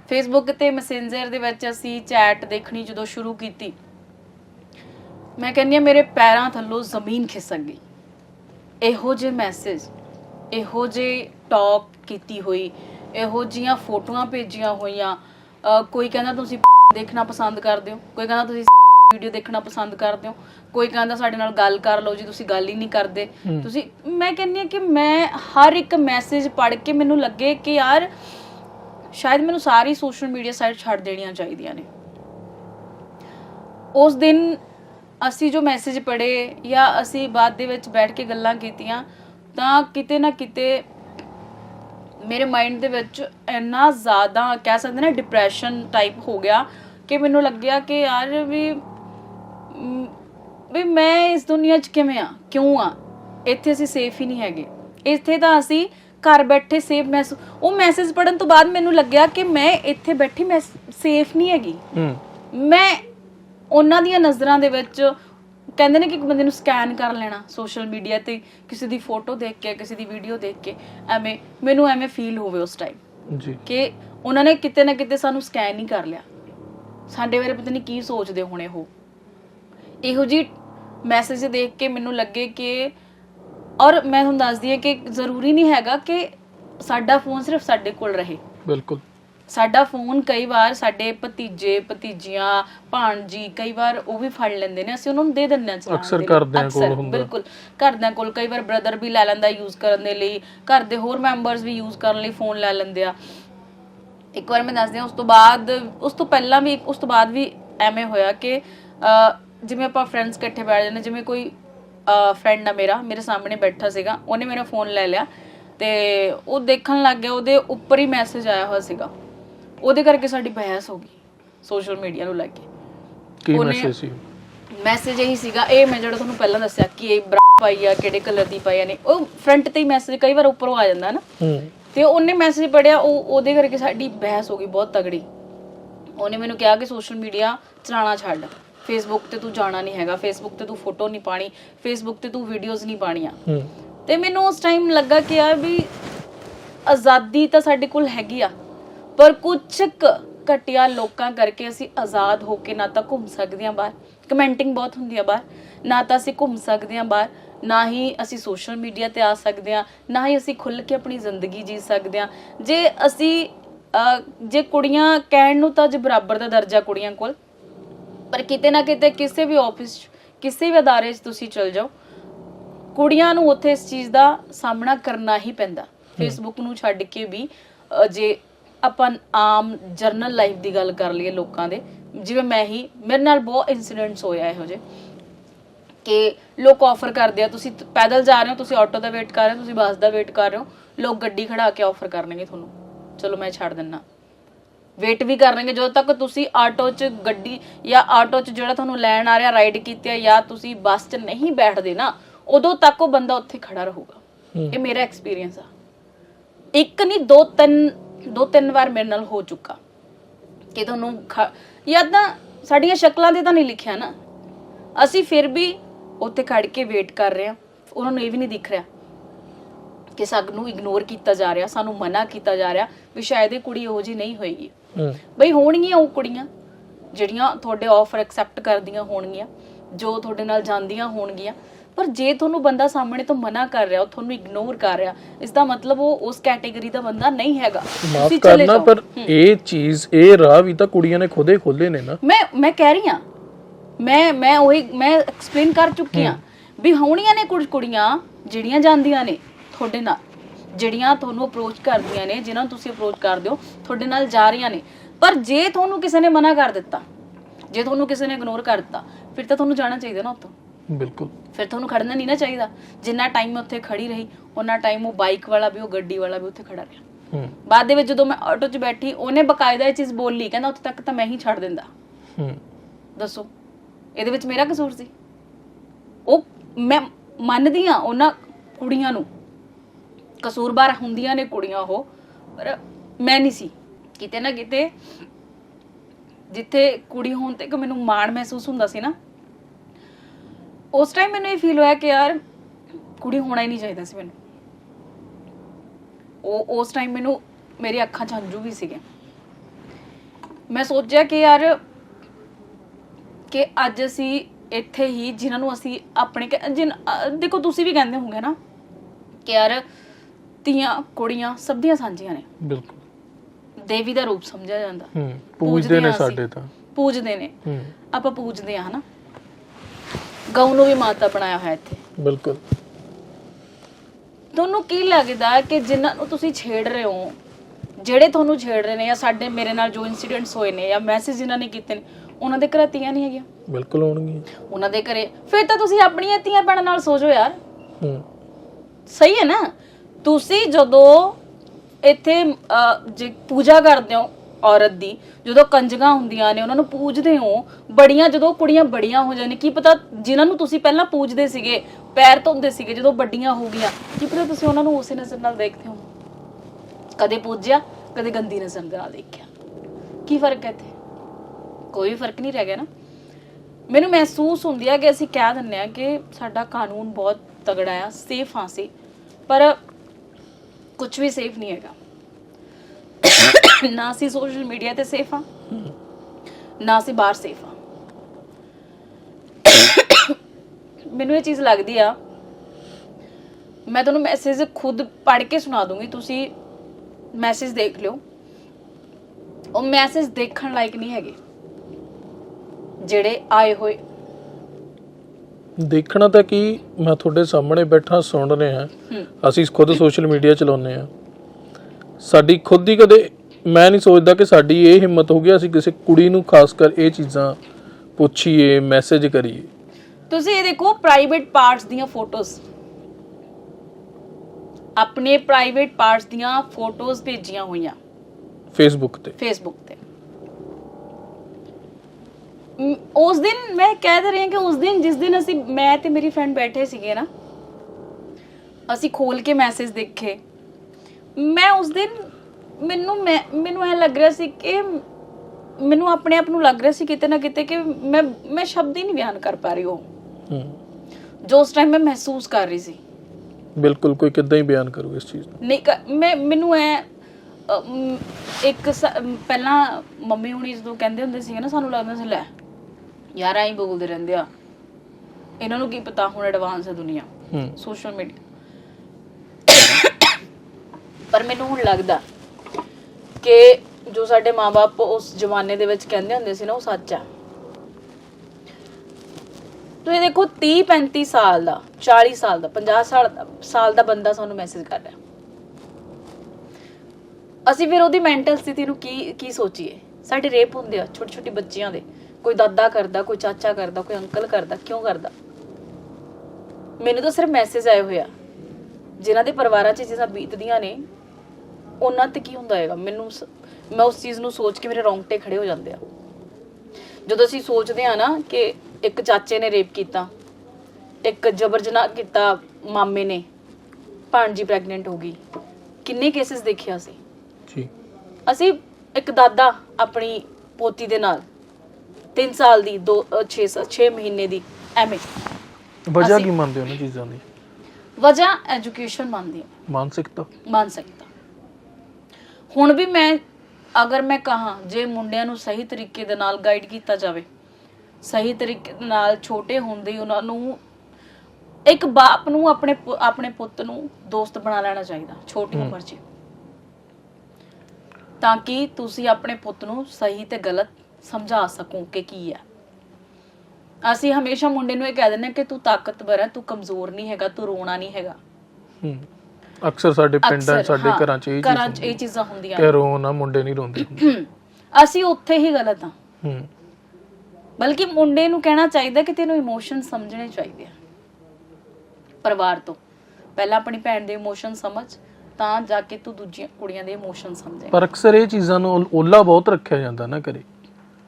ਫੇਸਬੁੱਕ ਤੇ ਮੈਸੇਂਜਰ ਦੇ ਵਿੱਚ ਅਸੀਂ ਚੈਟ ਦੇਖਣੀ ਜਦੋਂ ਸ਼ੁਰੂ ਕੀਤੀ। ਮੈਂ ਕਹਿੰਦੀ ਆ ਮੇਰੇ ਪੈਰਾਂ ਥੱਲੋਂ ਜ਼ਮੀਨ ਖਿਸਕ ਗਈ। ਇਹੋ ਜਿਹੇ ਮੈਸੇਜ ਇਹੋ ਜਿਹੇ ਟਾਕ ਕੀਤੀ ਹੋਈ ਇਹੋ ਜੀਆਂ ਫੋਟੋਆਂ ਭੇਜੀਆਂ ਹੋਈਆਂ। ਅਹ ਕੋਈ ਕਹਿੰਦਾ ਤੁਸੀਂ ਦੇਖਣਾ ਪਸੰਦ ਕਰਦੇ ਹੋ ਕੋਈ ਕਹਿੰਦਾ ਤੁਸੀਂ ਵੀਡੀਓ ਦੇਖਣਾ ਪਸੰਦ ਕਰਦੇ ਹੋ ਕੋਈ ਕਹਿੰਦਾ ਸਾਡੇ ਨਾਲ ਗੱਲ ਕਰ ਲਓ ਜੀ ਤੁਸੀਂ ਗੱਲ ਹੀ ਨਹੀਂ ਕਰਦੇ। ਹੂੰ। ਤੁਸੀਂ ਮੈਂ ਕਹਿੰਦੀ ਆ ਕਿ ਮੈਂ ਹਰ ਇੱਕ ਮੈਸੇਜ ਪੜ੍ਹ ਕੇ ਮੈਨੂੰ ਲੱਗੇ ਕਿ ਯਾਰ ਸ਼ਾਇਦ ਮੈਨੂੰ ਸਾਰੀ ਸੋਸ਼ਲ ਮੀਡੀਆ ਸਾਈਟ ਛੱਡ ਦੇਣੀਆਂ ਚਾਹੀਦੀਆਂ ਨੇ। ਉਸ ਦਿਨ ਅਸੀਂ ਜੋ ਮੈਸੇਜ ਪੜ੍ਹੇ ਜਾਂ ਅਸੀਂ ਬਾਅਦ ਦੇ ਵਿੱਚ ਬੈਠ ਕੇ ਗੱਲਾਂ ਕੀਤੀਆਂ ਤਾਂ ਕਿਤੇ ਨਾ ਕਿਤੇ ਮੇਰੇ ਮਾਈਂਡ ਦੇ ਵਿੱਚ ਇੰਨਾ ਜ਼ਿਆਦਾ ਕਹਿ ਸਕਦੇ ਨਾ ਡਿਪਰੈਸ਼ਨ ਟਾਈਪ ਹੋ ਗਿਆ ਕਿ ਮੈਨੂੰ ਲੱਗਿਆ ਕਿ ਯਾਰ ਵੀ ਵੀ ਮੈਂ ਇਸ ਦੁਨੀਆ 'ਚ ਕਿਵੇਂ ਆ ਕਿਉਂ ਆ? ਇੱਥੇ ਅਸੀਂ ਸੇਫ ਹੀ ਨਹੀਂ ਹੈਗੇ। ਇੱਥੇ ਤਾਂ ਅਸੀਂ ਘਰ ਬੈਠੇ ਸੇਫ ਮੈਸ ਉਹ ਮੈਸੇਜ ਪੜਨ ਤੋਂ ਬਾਅਦ ਮੈਨੂੰ ਲੱਗਿਆ ਕਿ ਮੈਂ ਇੱਥੇ ਬੈਠੀ ਮੈਂ ਸੇਫ ਨਹੀਂ ਹੈਗੀ। ਮੈਂ ਉਹਨਾਂ ਦੀਆਂ ਨਜ਼ਰਾਂ ਦੇ ਵਿੱਚ ਕਹਿੰਦੇ ਨੇ ਕਿ ਇੱਕ ਬੰਦੇ ਨੂੰ ਸਕੈਨ ਕਰ ਲੈਣਾ ਸੋਸ਼ਲ ਮੀਡੀਆ ਤੇ ਕਿਸੇ ਦੀ ਫੋਟੋ ਦੇਖ ਕੇ ਕਿਸੇ ਦੀ ਵੀਡੀਓ ਦੇਖ ਕੇ ਐਵੇਂ ਮੈਨੂੰ ਐਵੇਂ ਫੀਲ ਹੋਵੇ ਉਸ ਟਾਈਮ ਜੀ। ਕਿ ਉਹਨਾਂ ਨੇ ਕਿਤੇ ਨਾ ਕਿਤੇ ਸਾਨੂੰ ਸਕੈਨ ਹੀ ਕਰ ਲਿਆ। ਸਾਡੇ ਬਾਰੇ ਪਤਾ ਨਹੀਂ ਕੀ ਸੋਚਦੇ ਹੋਣੇ ਉਹ। ਇਹੋ ਜੀ ਮੈਸੇਜ ਦੇਖ ਕੇ ਮੈਨੂੰ ਲੱਗੇ ਕਿ ਔਰ ਮੈਂ ਤੁਹਾਨੂੰ ਦੱਸਦੀ ਹਾਂ ਕਿ ਜ਼ਰੂਰੀ ਨਹੀਂ ਹੈਗਾ ਕਿ ਸਾਡਾ ਫੋਨ ਸਿਰਫ ਸਾਡੇ ਕੋਲ ਰਹੇ। ਬਿਲਕੁਲ। ਸਾਡਾ ਫੋਨ ਕਈ ਵਾਰ ਸਾਡੇ ਭਤੀਜੇ ਭਤੀਜੀਆਂ ਭਾਣਜੀ ਕਈ ਵਾਰ ਉਹ ਵੀ ਫੜ ਲੈਂਦੇ ਨੇ ਅਸੀਂ ਉਹਨਾਂ ਨੂੰ ਦੇ ਦਿੰਦੇ ਹਾਂ ਚਲਾਉਣ ਅਕਸਰ ਦੇ ਲਈ। ਘਰਦਿਆਂ ਕੋਲ ਅਕਸਰ, ਹੁੰਦਾ। ਬਿਲਕੁਲ ਘਰਦਿਆਂ ਕੋਲ ਕਈ ਵਾਰ ਬ੍ਰਦਰ ਵੀ ਲੈ ਲੈਂਦਾ ਯੂਜ਼ ਕਰਨ ਦੇ ਲਈ ਘਰ ਦੇ ਹੋਰ ਮੈਂਬਰਸ ਵੀ ਯੂਜ਼ ਕਰਨ ਲਈ ਫੋਨ ਲੈ ਲੈਂਦੇ ਆ ਇੱਕ ਵਾਰ ਮੈਂ ਦੱਸਦੀ ਹਾਂ ਉਸ ਤੋਂ ਬਾਅਦ ਉਸ ਤੋਂ ਪਹਿਲਾਂ ਵੀ ਉਸ ਤੋਂ ਬਾਅਦ ਵੀ ਐਵੇਂ ਹੋਇਆ ਕਿ ਅਹ, ਜਿਵੇਂ ਆਪਾਂ ਫਰੈਂਡਸ ਇਕੱਠੇ ਬੈਠ ਜਾਂਦੇ ਜਿਵੇਂ ਕੋਈ ਫਰੈਂਡ ਆ ਮੇਰਾ ਮੇਰੇ ਸਾਹਮਣੇ ਬੈਠਾ ਸੀਗਾ ਉਹਨੇ ਮੇਰਾ ਫੋਨ ਲੈ ਲਿਆ ਤੇ ਉਹ ਦੇਖਣ ਲੱਗ ਗਿਆ ਉਹਦੇ ਉੱਪਰ ਹੀ ਮੈਸੇਜ ਆਇਆ ਹੋਇਆ ਸੀਗਾ ਉਹਦੇ ਕਰਕੇ ਸਾਡੀ ਬਹਿਸ ਹੋ ਗਈ ਸੋਸ਼ਲ ਮੀਡੀਆ ਨੂੰ ਲੈ ਕੇ। ਕੀ ਉਹਨੇ- ਮੈਸੇਜ ਸੀ? ਮੈਸੇਜ ਇਹੀ ਸੀਗਾ ਇਹ ਮੈਂ ਜਿਹੜਾ ਤੁਹਾਨੂੰ ਪਹਿਲਾਂ ਦੱਸਿਆ ਕਿ ਇਹ ਬਰਾ ਪਾਈ ਆ ਕਿਹੜੇ ਕਲਰ ਦੀ ਪਾਈ ਆ ਨੇ ਉਹ ਫਰੰਟ ਤੇ ਹੀ ਮੈਸੇਜ ਕਈ ਵਾਰ ਉੱਪਰੋਂ ਆ ਜਾਂਦਾ ਨਾ। ਹੂੰ। ਤੇ ਉਹਨੇ ਮੈਸੇਜ ਪੜਿਆ ਉਹ ਉਹਦੇ ਕਰਕੇ ਸਾਡੀ ਬਹਿਸ ਹੋ ਗਈ ਬਹੁਤ ਤਗੜੀ। ਉਹਨੇ ਮੈਨੂੰ ਕਿਹਾ ਕਿ ਸੋਸ਼ਲ ਮੀਡੀਆ ਚਲਾਉਣਾ ਛੱਡ। ਫੇਸਬੁੱਕ ਤੇ ਤੂੰ ਜਾਣਾ ਨਹੀਂ ਹੈਗਾ ਫੇਸਬੁੱਕ ਤੇ ਤੂੰ ਫੋਟੋ ਨਹੀਂ ਪਾਣੀ ਫੇਸਬੁੱਕ ਤੇ ਤੂੰ ਵੀਡੀਓਜ਼ ਨਹੀਂ ਪਾਣੀਆਂ। ਹੂੰ। ਤੇ ਮੈਨੂੰ ਉਸ ਟਾਈਮ ਲੱਗਾ ਕਿ ਯਾਰ ਵੀ ਆਜ਼ਾਦੀ ਤਾਂ ਸਾਡੇ ਕੋਲ ਹੈਗੀ ਆ। ਪਰ ਕੁਝ ਘਟਿਆ ਲੋਕਾਂ ਕਰਕੇ ਅਸੀਂ ਆਜ਼ਾਦ ਹੋ ਕੇ ਨਾ ਤਾਂ ਘੁੰਮ ਸਕਦੇ ਹਾਂ ਬਾਹਰ ਕਮੈਂਟਿੰਗ ਬਹੁਤ ਹੁੰਦੀ ਆ ਬਾਹਰ ਨਾ ਤਾਂ ਅਸੀਂ ਘੁੰਮ ਸਕਦੇ ਹਾਂ ਬਾਹਰ ਨਾ ਹੀ ਅਸੀਂ ਸੋਸ਼ਲ ਮੀਡੀਆ ਤੇ ਆ ਸਕਦੇ ਹਾਂ ਨਾ ਹੀ ਅਸੀਂ ਖੁੱਲ੍ਹ ਕੇ ਆਪਣੀ ਜ਼ਿੰਦਗੀ ਜੀ ਸਕਦੇ ਹਾਂ ਜੇ ਅਸੀਂ ਜੇ ਕੁੜੀਆਂ ਕਹਿਣ ਨੂੰ ਤਾਂ ਜੇ ਬਰਾਬਰ ਦਾ ਦਰਜਾ ਕੁੜੀਆਂ ਕੋਲ ਪਰ ਕਿਤੇ ਨਾ ਕਿਤੇ ਕਿਸੇ ਵੀ ਆਫਿਸ ਕਿਸੇ ਵੀ ਅਦਾਰੇ 'ਚ ਤੁਸੀਂ ਚਲ ਜਾਓ ਕੁੜੀਆਂ ਨੂੰ ਉੱਥੇ ਇਸ ਚੀਜ਼ ਦਾ ਸਾਹਮਣਾ ਕਰਨਾ ਹੀ ਪੈਂਦਾ। ਫੇਸਬੁੱਕ ਨੂੰ ਛੱਡ ਕੇ ਵੀ ਜੇ ਆਪਾਂ ਆਮ ਜਰਨਲ ਲਾਈਫ ਦੀ ਗੱਲ ਕਰ ਲਈਏ ਲੋਕਾਂ ਦੇ ਜਿਵੇਂ ਮੈਂ ਹੀ ਮੇਰੇ ਨਾਲ ਬਹੁਤ ਇਨਸੀਡੈਂਟਸ ਹੋਇਆ ਇਹੋ ਜਿਹੇ ਕਿ ਲੋਕ ਆਫਰ ਕਰਦੇ ਆ ਤੁਸੀਂ ਪੈਦਲ ਜਾ ਰਹੇ ਹੋ ਤੁਸੀਂ ਆਟੋ ਦਾ ਵੇਟ ਕਰ ਰਹੇ ਹੋ ਤੁਸੀਂ ਬੱਸ ਦਾ ਵੇਟ ਕਰ ਰਹੇ ਹੋ ਲੋਕ ਗੱਡੀ ਖੜਾ ਕੇ ਆਫਰ ਕਰਨਗੇ ਤੁਹਾਨੂੰ। ਚਲੋ ਮੈਂ ਛੱਡ ਦਿੰਨਾ। ਵੇਟ ਵੀ ਕਰਨਗੇ ਜਦੋਂ ਤੱਕ ਤੁਸੀਂ ਆਟੋ 'ਚ ਗੱਡੀ ਜਾਂ ਆਟੋ 'ਚ ਜਿਹੜਾ ਤੁਹਾਨੂੰ ਲੈਣ ਆ ਰਿਹਾ ਰਾਈਡ ਕੀਤੀ ਜਾਂ ਤੁਸੀਂ ਬੱਸ 'ਚ ਨਹੀਂ ਬੈਠਦੇ ਨਾ ਉਦੋਂ ਤੱਕ ਉਹ ਬੰਦਾ ਉੱਥੇ ਖੜਾ ਰਹੂਗਾ। ਇਹ ਮੇਰਾ ਐਕਸਪੀਰੀਅੰਸ ਆ। ਇੱਕ ਨਹੀਂ ਦੋ ਤਿੰਨ ਦੋ ਤਿੰਨ ਵਾਰ ਮੇਰੇ ਨਾਲ ਹੋ ਚੁੱਕਾ। ਕਿ ਤੁਹਾਨੂੰ ਜਾਂ ਤਾਂ ਸਾਡੀਆਂ ਸ਼ਕਲਾਂ ਤੇ ਤਾਂ ਨਹੀਂ ਲਿਖਿਆ ਨਾ। ਅਸੀਂ ਫਿਰ ਵੀ ਉੱਥੇ ਖੜ ਕੇ ਵੇਟ ਕਰ ਰਹੇ ਹਾਂ। ਉਹਨਾਂ ਨੂੰ ਇਹ ਵੀ ਨਹੀਂ ਦਿਖ ਰਿਹਾ ਕਿ ਸਾਨੂੰ ਇਗਨੋਰ ਕੀਤਾ ਜਾ ਰਿਹਾ ਸਾਨੂੰ ਮਨਾ ਕੀਤਾ ਜਾ ਰਿਹਾ ਵੀ ਸ਼ਾਇਦ ਇਹ ਕੁੜੀ ਉਹੋ ਜੀ ਨਹੀਂ ਹੋਏਗੀ। ਬਈ ਹੋਣਗੀਆਂ ਉਹ ਕੁੜੀਆਂ ਜਿਹੜੀਆਂ ਤੁਹਾਡੇ ਆਫਰ ਐਕਸੈਪਟ ਕਰਦੀਆਂ ਹੋਣਗੀਆਂ ਜੋ ਤੁਹਾਡੇ ਨਾਲ ਜਾਂਦੀਆਂ ਹੋਣਗੀਆਂ। ਪਰ ਜੇ ਤੁਹਾਨੂੰ ਬੰਦਾ ਸਾਹਮਣੇ ਤੋਂ ਮਨਾ ਕਰ ਰਿਹਾ ਉਹ ਤੁਹਾਨੂੰ ਇਗਨੋਰ ਕਰ ਰਿਹਾ ਇਸ ਦਾ ਮਤਲਬ ਉਹ ਉਸ ਕੈਟਾਗਰੀ ਦਾ ਬੰਦਾ ਨਹੀਂ ਹੈਗਾ। ਮਾਫ ਤੁਸੀਂ ਚਲੇ ਕਰਨਾ ਜਾਓ। ਪਰ ਇਹ ਚੀਜ਼ ਇਹ ਰਾਹ ਵੀ ਤਾਂ ਕੁੜੀਆਂ ਨੇ ਖੁਦੇ ਖੋਲੇ ਨੇ ਨਾ। ਮੈਂ ਮੈਂ ਕਹਿ ਰਹੀ ਹਾਂ ਮੈਂ ਮੈਂ ਉਹੀ ਮੈਂ ਐਕਸਪਲੇਨ ਕਰ ਚੁੱਕੀ ਹਾਂ ਵੀ ਹੋਣੀਆਂ ਨੇ ਕੁਝ ਕੁੜੀਆਂ ਜਿਹੜੀਆਂ ਜਾਂਦੀਆਂ ਨੇ ਤੁਹਾਡੇ ਨਾਲ ਜਿਹੜੀਆਂ ਤੁਹਾਨੂੰ ਅਪਰੋਚ ਕਰਦੀਆਂ ਨੇ ਜਿਨ੍ਹਾਂ ਨੂੰ ਤੁਸੀਂ ਅਪਰੋਚ ਕਰਦੇ ਹੋ ਤੁਹਾਡੇ ਨਾਲ ਜਾ ਰਹੀਆਂ ਨੇ। ਪਰ ਜੇ ਤੁਹਾਨੂੰ ਕਿਸੇ ਨੇ ਮਨਾ ਕਰ ਦਿੱਤਾ ਜੇ ਤੁਹਾਨੂੰ ਕਿਸੇ ਨੇ ਇਗਨੋਰ ਕਰ ਦਿੱਤਾ ਫਿਰ ਤਾਂ ਤੁਹਾਨੂੰ ਜਾਣਾ ਚਾਹੀਦਾ ਨਾ ਉੱਥੋਂ। ਬਿਲਕੁਲ। ਫਿਰ ਤੁਹਾਨੂੰ ਖੜਨਾ ਨਹੀਂ ਨਾ ਚਾਹੀਦਾ। ਜਿੰਨਾ ਟਾਈਮ ਉੱਥੇ ਖੜੀ ਰਹੀ ਉਹਨਾਂ ਟਾਈਮ ਉਹ ਬਾਈਕ ਵਾਲਾ ਵੀ ਉਹ ਗੱਡੀ ਵਾਲਾ ਵੀ ਉੱਥੇ ਖੜਾ ਰਿਹਾ। ਹੂੰ। ਬਾਅਦ ਦੇ ਵਿੱਚ ਜਦੋਂ ਮੈਂ ਆਟੋ 'ਚ ਬੈਠੀ ਉਹਨੇ ਬਕਾਇਦਾ ਇਹ ਚੀਜ਼ ਬੋਲੀ ਕਹਿੰਦਾ ਉੱਥੇ ਤੱਕ ਤਾਂ ਮੈਂ ਹੀ ਛੱਡ ਦਿੰਦਾ। ਹੂੰ। ਦੱਸੋ ਇਹਦੇ ਵਿੱਚ ਮੇਰਾ ਕਸੂਰ ਸੀ? ਉਹ ਮੈਂ ਮੰਨਦੀ ਆ ਉਹਨਾਂ ਕੁੜੀਆਂ ਨੂੰ। ਕਸੂਰਬਾਰ ਹੁੰਦੀਆਂ ਨੇ ਕੁੜੀਆਂ ਉਹ ਪਰ ਮੈਂ ਨਹੀਂ ਸੀ। ਕਿਤੇ ਨਾ ਕਿਤੇ ਜਿੱਥੇ ਕੁੜੀ ਹੋਣ ਤੇ ਕਿ ਮੈਨੂੰ ਮਾਣ ਮਹਿਸੂਸ ਹੁੰਦਾ ਸੀ ਨਾ ਉਸ ਟਾਈਮ ਮੈਨੂੰ ਇਹ ਫੀਲ ਹੋਇਆ ਕਿ ਯਾਰ ਕੁੜੀ ਹੋਣਾ ਹੀ ਨਹੀਂ ਚਾਹੀਦਾ ਸੀ ਮੈਨੂੰ। ਉਹ ਉਸ ਟਾਈਮ ਮੈਨੂੰ ਮੇਰੀ ਅੱਖਾਂ 'ਚ ਹੰਝੂ ਵੀ ਸੀਗੇ। ਮੈਂ ਸੋਚਿਆ ਕਿ ਯਾਰ ਕਿ ਅੱਜ ਅਸੀਂ ਇੱਥੇ ਹੀ ਜਿਨ੍ਹਾਂ ਨੂੰ ਅਸੀਂ ਆਪਣੇ ਜਿਨ ਦੇਖੋ ਤੁਸੀਂ ਵੀ ਕਹਿੰਦੇ ਹੋਗੇ ਨਾ ਕਿ ਯਾਰ ਧੀਆਂ ਕੁੜੀਆਂ ਸਭ ਦੀਆਂ ਸਾਂਝੀਆਂ ਨੇ। ਬਿਲਕੁਲ। ਦੇਵੀ ਦਾ ਰੂਪ ਸਮਝਿਆ ਜਾਂਦਾ। ਹੂੰ ਪੂਜਦੇ ਨੇ। ਸਾਡੇ ਤਾਂ। ਪੂਜਦੇ ਨੇ। ਹੂੰ। ਆਪਾਂ ਪੂਜਦੇ ਆ ਹਨਾ। ਗਊ ਨੂੰ ਵੀ ਮਾਤਾ ਬਣਾਇਆ ਹੋਇਆ ਇੱਥੇ। ਬਿਲਕੁਲ। ਤੁਹਾਨੂੰ ਕੀ ਲੱਗਦਾ ਕਿ ਜਿਨ੍ਹਾਂ ਨੂੰ ਤੁਸੀਂ ਛੇੜ ਰਹੇ ਹੋ ਜਿਹੜੇ ਤੁਹਾਨੂੰ ਛੇੜ ਰਹੇ ਨੇ ਜਾਂ ਸਾਡੇ ਮੇਰੇ ਨਾਲ ਜੋ ਇਨਸੀਡੈਂਟਸ ਹੋਏ ਨੇ ਜਾਂ ਮੈਸੇਜ ਜਿਨ੍ਹਾਂ ਨੇ ਕੀਤੇ ਨੇ ਉਹਨਾਂ ਦੇ ਘਰਾਂ ਧੀਆਂ ਨਹੀਂ ਹੈਗੀਆਂ? ਬਿਲਕੁਲ ਹੋਣਗੀਆਂ। ਉਹਨਾਂ ਦੇ ਘਰੇ। ਫਿਰ ਤਾਂ ਤੁਸੀਂ ਆਪਣੀਆਂ ਧੀਆਂ ਭੈਣਾਂ ਨਾਲ ਸੋਚੋ ਯਾਰ। ਹੂੰ। ਸਹੀ ਹੈ ਨਾ? ਤੁਸੀਂ ਜਦੋਂ ਇੱਥੇ ਅਹ, ਜੇ ਪੂਜਾ ਕਰਦੇ ਹੋ ਔਰਤ ਦੀ, ਜਦੋਂ ਕੰਜਕਾਂ ਹੁੰਦੀਆਂ ਨੇ, ਉਹਨਾਂ ਨੂੰ ਪੂਜਦੇ ਹੋ, ਬੜੀਆਂ, ਜਦੋਂ ਕੁੜੀਆਂ ਬੜੀਆਂ ਹੋ ਜਾਂਦੀਆਂ, ਕੀ ਪਤਾ ਜਿਨ੍ਹਾਂ ਨੂੰ ਤੁਸੀਂ ਪਹਿਲਾਂ ਪੂਜਦੇ ਸੀਗੇ, ਪੈਰ ਧੋਂਦੇ ਸੀਗੇ, ਜਦੋਂ ਵੱਡੀਆਂ ਹੋ ਗਈਆਂ, ਕੀ ਪਤਾ ਤੁਸੀਂ ਉਹਨਾਂ ਨੂੰ ਉਸੇ ਨਜ਼ਰ ਨਾਲ ਦੇਖਦੇ ਹੋ? ਕਦੇ ਪੂਜਿਆ, ਕਦੇ ਗੰਦੀ ਨਜ਼ਰ ਨਾਲ ਦੇਖਿਆ। ਕੀ ਫ਼ਰਕ ਹੈ ਇੱਥੇ? ਕੋਈ ਵੀ ਫ਼ਰਕ ਨਹੀਂ ਰਹਿ ਗਿਆ ਨਾ। ਮੈਨੂੰ ਮਹਿਸੂਸ ਹੁੰਦੀ ਹੈ ਕਿ ਅਸੀਂ ਕਹਿ ਦਿੰਨੇ ਆ ਕਿ ਸਾਡਾ ਕਾਨੂੰਨ ਬਹੁਤ ਤਗੜਾ ਆ ਸੇਫ ਹਾਂ ਸੀ ਪਰ ਕੁਝ ਵੀ ਸੇਫ ਨਹੀਂ ਹੈਗਾ। ਨਾ ਅਸੀਂ ਸੋਸ਼ਲ ਮੀਡੀਆ ਤੇ ਸੇਫ ਹਾਂ। ਨਾ ਅਸੀਂ ਬਾਹਰ ਸੇਫ ਹਾਂ। ਮੈਨੂੰ ਇਹ ਚੀਜ਼ ਲੱਗਦੀ ਆ ਮੈਂ ਤੁਹਾਨੂੰ ਮੈਸੇਜ ਖੁਦ ਪੜ੍ਹ ਕੇ ਸੁਣਾ ਦੂੰਗੀ ਤੁਸੀਂ ਮੈਸੇਜ ਦੇਖ ਲਿਓ। ਉਹ ਮੈਸੇਜ ਦੇਖਣ ਲਾਇਕ ਨਹੀਂ ਹੈਗੇ ਜਿਹੜੇ ਆਏ ਹੋਏ। ਦੇਖਣਾ ਤਾਂ ਕੀ ਮੈਂ ਤੁਹਾਡੇ ਸਾਹਮਣੇ ਬੈਠਾ ਸੁਣ ਰਿਹਾ। ਅਸੀਂ ਖੁਦ ਸੋਸ਼ਲ ਮੀਡੀਆ ਚਲਾਉਂਦੇ ਆ ਸਾਡੀ ਖੁਦ ਦੀ ਕਦੇ ਮੈਂ ਨਹੀਂ ਸੋਚਦਾ ਕਿ ਸਾਡੀ ਇਹ ਹਿੰਮਤ ਹੋ ਗਈ ਅਸੀਂ ਕਿਸੇ ਕੁੜੀ ਨੂੰ ਖਾਸ ਕਰ ਇਹ ਚੀਜ਼ਾਂ ਪੁੱਛੀਏ ਮੈਸੇਜ ਕਰੀਏ। ਤੁਸੀਂ ਇਹ ਦੇਖੋ ਪ੍ਰਾਈਵੇਟ ਪਾਰਟਸ ਦੀਆਂ ਫੋਟੋਜ਼ ਆਪਣੇ ਪ੍ਰਾਈਵੇਟ ਪਾਰਟਸ ਦੀਆਂ ਫੋਟੋਜ਼ ਭੇਜੀਆਂ ਹੋਈਆਂ। ਫੇਸਬੁੱਕ ਤੇ। ਫੇਸਬੁੱਕ ਤੇ। ਮ, ਉਸ ਦਿਨ ਮੈਂ ਕਹਿ ਤਾਂ ਰਹੀ ਹਾਂ ਕਿ ਉਸ ਦਿਨ ਜਿਸ ਦਿਨ ਅਸੀਂ ਮੈਂ ਤੇ ਮੇਰੀ ਫਰੈਂਡ ਬੈਠੇ ਸੀਗੇ ਨਾ ਅਸੀਂ ਖੋਲ ਕੇ ਮੈਸੇਜ ਦੇਖੇ। ਮੈਂ ਉਸ ਦਿਨ ਮੈਨੂੰ ਮੈਂ ਮੈਨੂੰ ਐ ਲੱਗ ਰਿਹਾ ਸੀ ਕਿ ਮੈਨੂੰ ਆਪਣੇ ਆਪ ਨੂੰ ਲੱਗ ਰਿਹਾ ਸੀ ਕਿਤੇ ਨਾ ਕਿਤੇ ਕਿ ਮੈਂ ਮੈਂ ਸ਼ਬਦ ਹੀ ਨਹੀਂ ਬਿਆਨ ਕਰ ਪਾ ਰਹੀ ਉਹ। ਹੂੰ। ਜੋ ਉਸ ਟਾਈਮ ਮੈਂ ਮਹਿਸੂਸ ਕਰ ਰਹੀ ਸੀ। ਬਿਲਕੁਲ ਕੋਈ ਕਿੱਦਾਂ ਹੀ ਬਿਆਨ ਕਰੂ ਇਸ ਚੀਜ਼ ਨੂੰ। ਨਹੀਂ ਕ- ਮੈਂ ਮੈਨੂੰ ਐ ਅਮ, ਇੱਕ ਸ- ਪਹਿਲਾਂ ਮੰਮੀ ਹੁਣੀ ਜਦੋਂ ਕਹਿੰਦੇ ਹੁੰਦੇ ਸੀਗੇ ਨਾ ਸਾਨੂੰ ਲੱਗਦਾ ਸੀ ਲੈ ਯਾਰ ਐਂ ਬੋਲਦੇ ਰਹਿੰਦੇ ਆ। ਇਹਨਾਂ ਨੂੰ ਕੀ ਪਤਾ ਹੁਣ ਐਡਵਾਂਸ ਹੈ ਦੁਨੀਆ ਹੂੰ। ਸੋਸ਼ਲ ਮੀਡੀਆ ਪਰ ਮੈਨੂੰ ਹੁਣ ਲੱਗਦਾ ਕਿ ਜੋ ਸਾਡੇ ਮਾਪੇ ਉਸ ਜ਼ਮਾਨੇ ਦੇ ਵਿੱਚ ਕਹਿੰਦੇ ਹੁੰਦੇ ਸੀ ਨਾ, ਉਹ ਸੱਚ ਆ। ਤੁਸੀਂ ਦੇਖੋ 30 35 ਸਾਲ ਦਾ 40 ਸਾਲ ਦਾ 50 ਸਾਲ ਦਾ ਸਾਲ ਦਾ ਬੰਦਾ ਸਾਨੂੰ ਮੈਸੇਜ ਕਰ ਰਿਹਾ। ਅਸੀਂ ਫਿਰ ਉਹਦੀ ਮੈਂਟਲ ਸਥਿਤੀ ਨੂੰ ਕੀ ਕੀ ਸੋਚੀਏ? ਸਾਡੇ ਰੇਪ ਹੁੰਦੇ ਆ ਛੋਟੇ ਛੋਟੇ ਬੱਚਿਆਂ ਦੇ। ਕੋਈ ਦਾਦਾ ਕਰਦਾ, ਕੋਈ ਚਾਚਾ ਕਰਦਾ, ਕੋਈ ਅੰਕਲ ਕਰਦਾ, ਕਿਉਂ ਕਰਦਾ? ਮੈਨੂੰ ਤਾਂ ਸਿਰਫ ਮੈਸੇਜ ਆਏ ਹੋਇਆ ਜਿਨ੍ਹਾਂ ਦੇ ਪਰਿਵਾਰਾਂ 'ਚ ਚੀਜ਼ਾਂ ਬੀਤਦੀਆਂ ਨੇ ਉਹਨਾਂ ਤੇ ਕੀ ਹੁੰਦਾ ਹੈਗਾ? ਮੈਨੂੰ ਸ- ਮੈਂ ਉਸ ਚੀਜ਼ ਨੂੰ ਸੋਚ ਕੇ ਮੇਰੇ ਰੌਂਗਟੇ ਖੜੇ ਹੋ ਜਾਂਦੇ ਆ। ਜਦੋਂ ਅਸੀਂ ਸੋਚਦੇ ਆ ਨਾ ਕਿ ਇੱਕ ਚਾਚੇ ਨੇ ਰੇਪ ਕੀਤਾ ਇੱਕ ਜਬਰ ਜਨਾਹ ਕੀਤਾ ਮਾਮੇ ਨੇ ਭਾਣਜੀ ਪ੍ਰੈਗਨੈਂਟ ਹੋ ਗਈ ਕਿੰਨੇ ਕੇਸਿਸ ਦੇਖਿਆ ਸੀ ਜੀ। ਅਸੀਂ ਇੱਕ ਦਾਦਾ ਆਪਣੀ ਪੋਤੀ ਦੇ ਨਾਲ 3 ਸਾਲ ਦੀ 2 6 6 ਮਹੀਨੇ ਦੀ ਐਵੇਂ ਵਜ੍ਹਾ ਅਸੀਂ- ਕੀ ਮੰਨਦੇ ਹੋ ਨਾ ਚੀਜ਼ਾਂ ਦੀ? ਵਜ੍ਹਾ ਐਜੂਕੇਸ਼ਨ ਮੰਨਦੀ ਹਾਂ ਮਾਨਸਿਕਤਾ। ਮੰਨ ਸਕਦਾ ਹੁਣ ਵੀ ਮੈਂ ਅਗਰ ਮੈਂ ਕਹਾ ਜੇ ਮੁੰਡਿਆਂ ਨੂੰ ਸਹੀ ਤਰੀਕੇ ਦੇ ਨਾਲ ਗਾਈਡ ਕੀਤਾ ਜਾਵੇ ਸਹੀ ਤਰੀਕੇ ਨਾਲ ਛੋਟੇ ਹੁੰਦੇ ਹੀ ਉਹਨਾਂ ਨੂੰ ਇੱਕ ਬਾਪ ਨੂੰ ਆਪਣੇ ਪੁ- ਆਪਣੇ ਪੁੱਤ ਨੂੰ ਦੋਸਤ ਬਣਾ ਲੈਣਾ ਚਾਹੀਦਾ ਛੋਟੀ ਉਮਰ 'ਚ। ਤਾਂ ਕਿ ਤੁਸੀਂ ਆਪਣੇ ਪੁੱਤ ਨੂੰ ਸਹੀ ਤੇ ਗਲਤ ਸਮਝਾ ਸਕੋ ਕਿ ਕੀ ਹੈ। ਅਸੀਂ ਹਮੇਸ਼ਾ ਮੁੰਡੇ ਨੂੰ ਇਹ ਕਹਿ ਦਿੰਦੇ ਹਾਂ ਕਿ ਤੂੰ ਤਾਕਤਵਰ ਹੈ ਤੂੰ ਕਮਜ਼ੋਰ ਨਹੀਂ ਹੈਗਾ ਤੂੰ ਰੋਣਾ ਨਹੀਂ ਹੈਗਾ। ਹੂੰ। ਅਕਸਰ ਸਾਡੇ ਪਿੰਡਾਂ ਅਕਸਰ, ਸਾਡੇ ਹਾਂ, ਘਰਾਂ 'ਚ ਇਹ ਘਰਾਂ 'ਚ ਚੀਜ਼ ਇਹ ਚੀਜ਼ਾਂ ਹੁੰਦੀਆਂ ਕਿ ਰੋ ਨਾ ਮੁੰਡੇ ਨਹੀਂ ਰੋਂਦੇ। ਅਸੀਂ ਉੱਥੇ ਹੀ ਗਲਤ ਹਾਂ। ਹੂੰ। ਬਲਕਿ ਮੁੰਡੇ ਨੂੰ ਕਹਿਣਾ ਚਾਹੀਦਾ ਕਿ ਤੈਨੂੰ ਇਮੋਸ਼ਨ ਸਮਝਣੇ ਚਾਹੀਦੇ ਆ। ਪਰਿਵਾਰ ਤੋਂ। ਪਹਿਲਾਂ ਆਪਣੀ ਭੈਣ ਦੇ ਇਮੋਸ਼ਨ ਸਮਝ ਤਾਂ ਜਾ ਕੇ ਤੂੰ ਦੂਜੀਆਂ ਕੁੜੀਆਂ ਦੇ ਇਮੋਸ਼ਨ ਸਮਝੇ ਪਰ ਅਕਸਰ ਇਹ ਚੀਜ਼ਾਂ ਨੂੰ ਓਲ- ਓਲਾ ਬਹੁਤ ਰੱਖਿਆ ਜਾਂਦਾ ਨਾ ਕਰੇ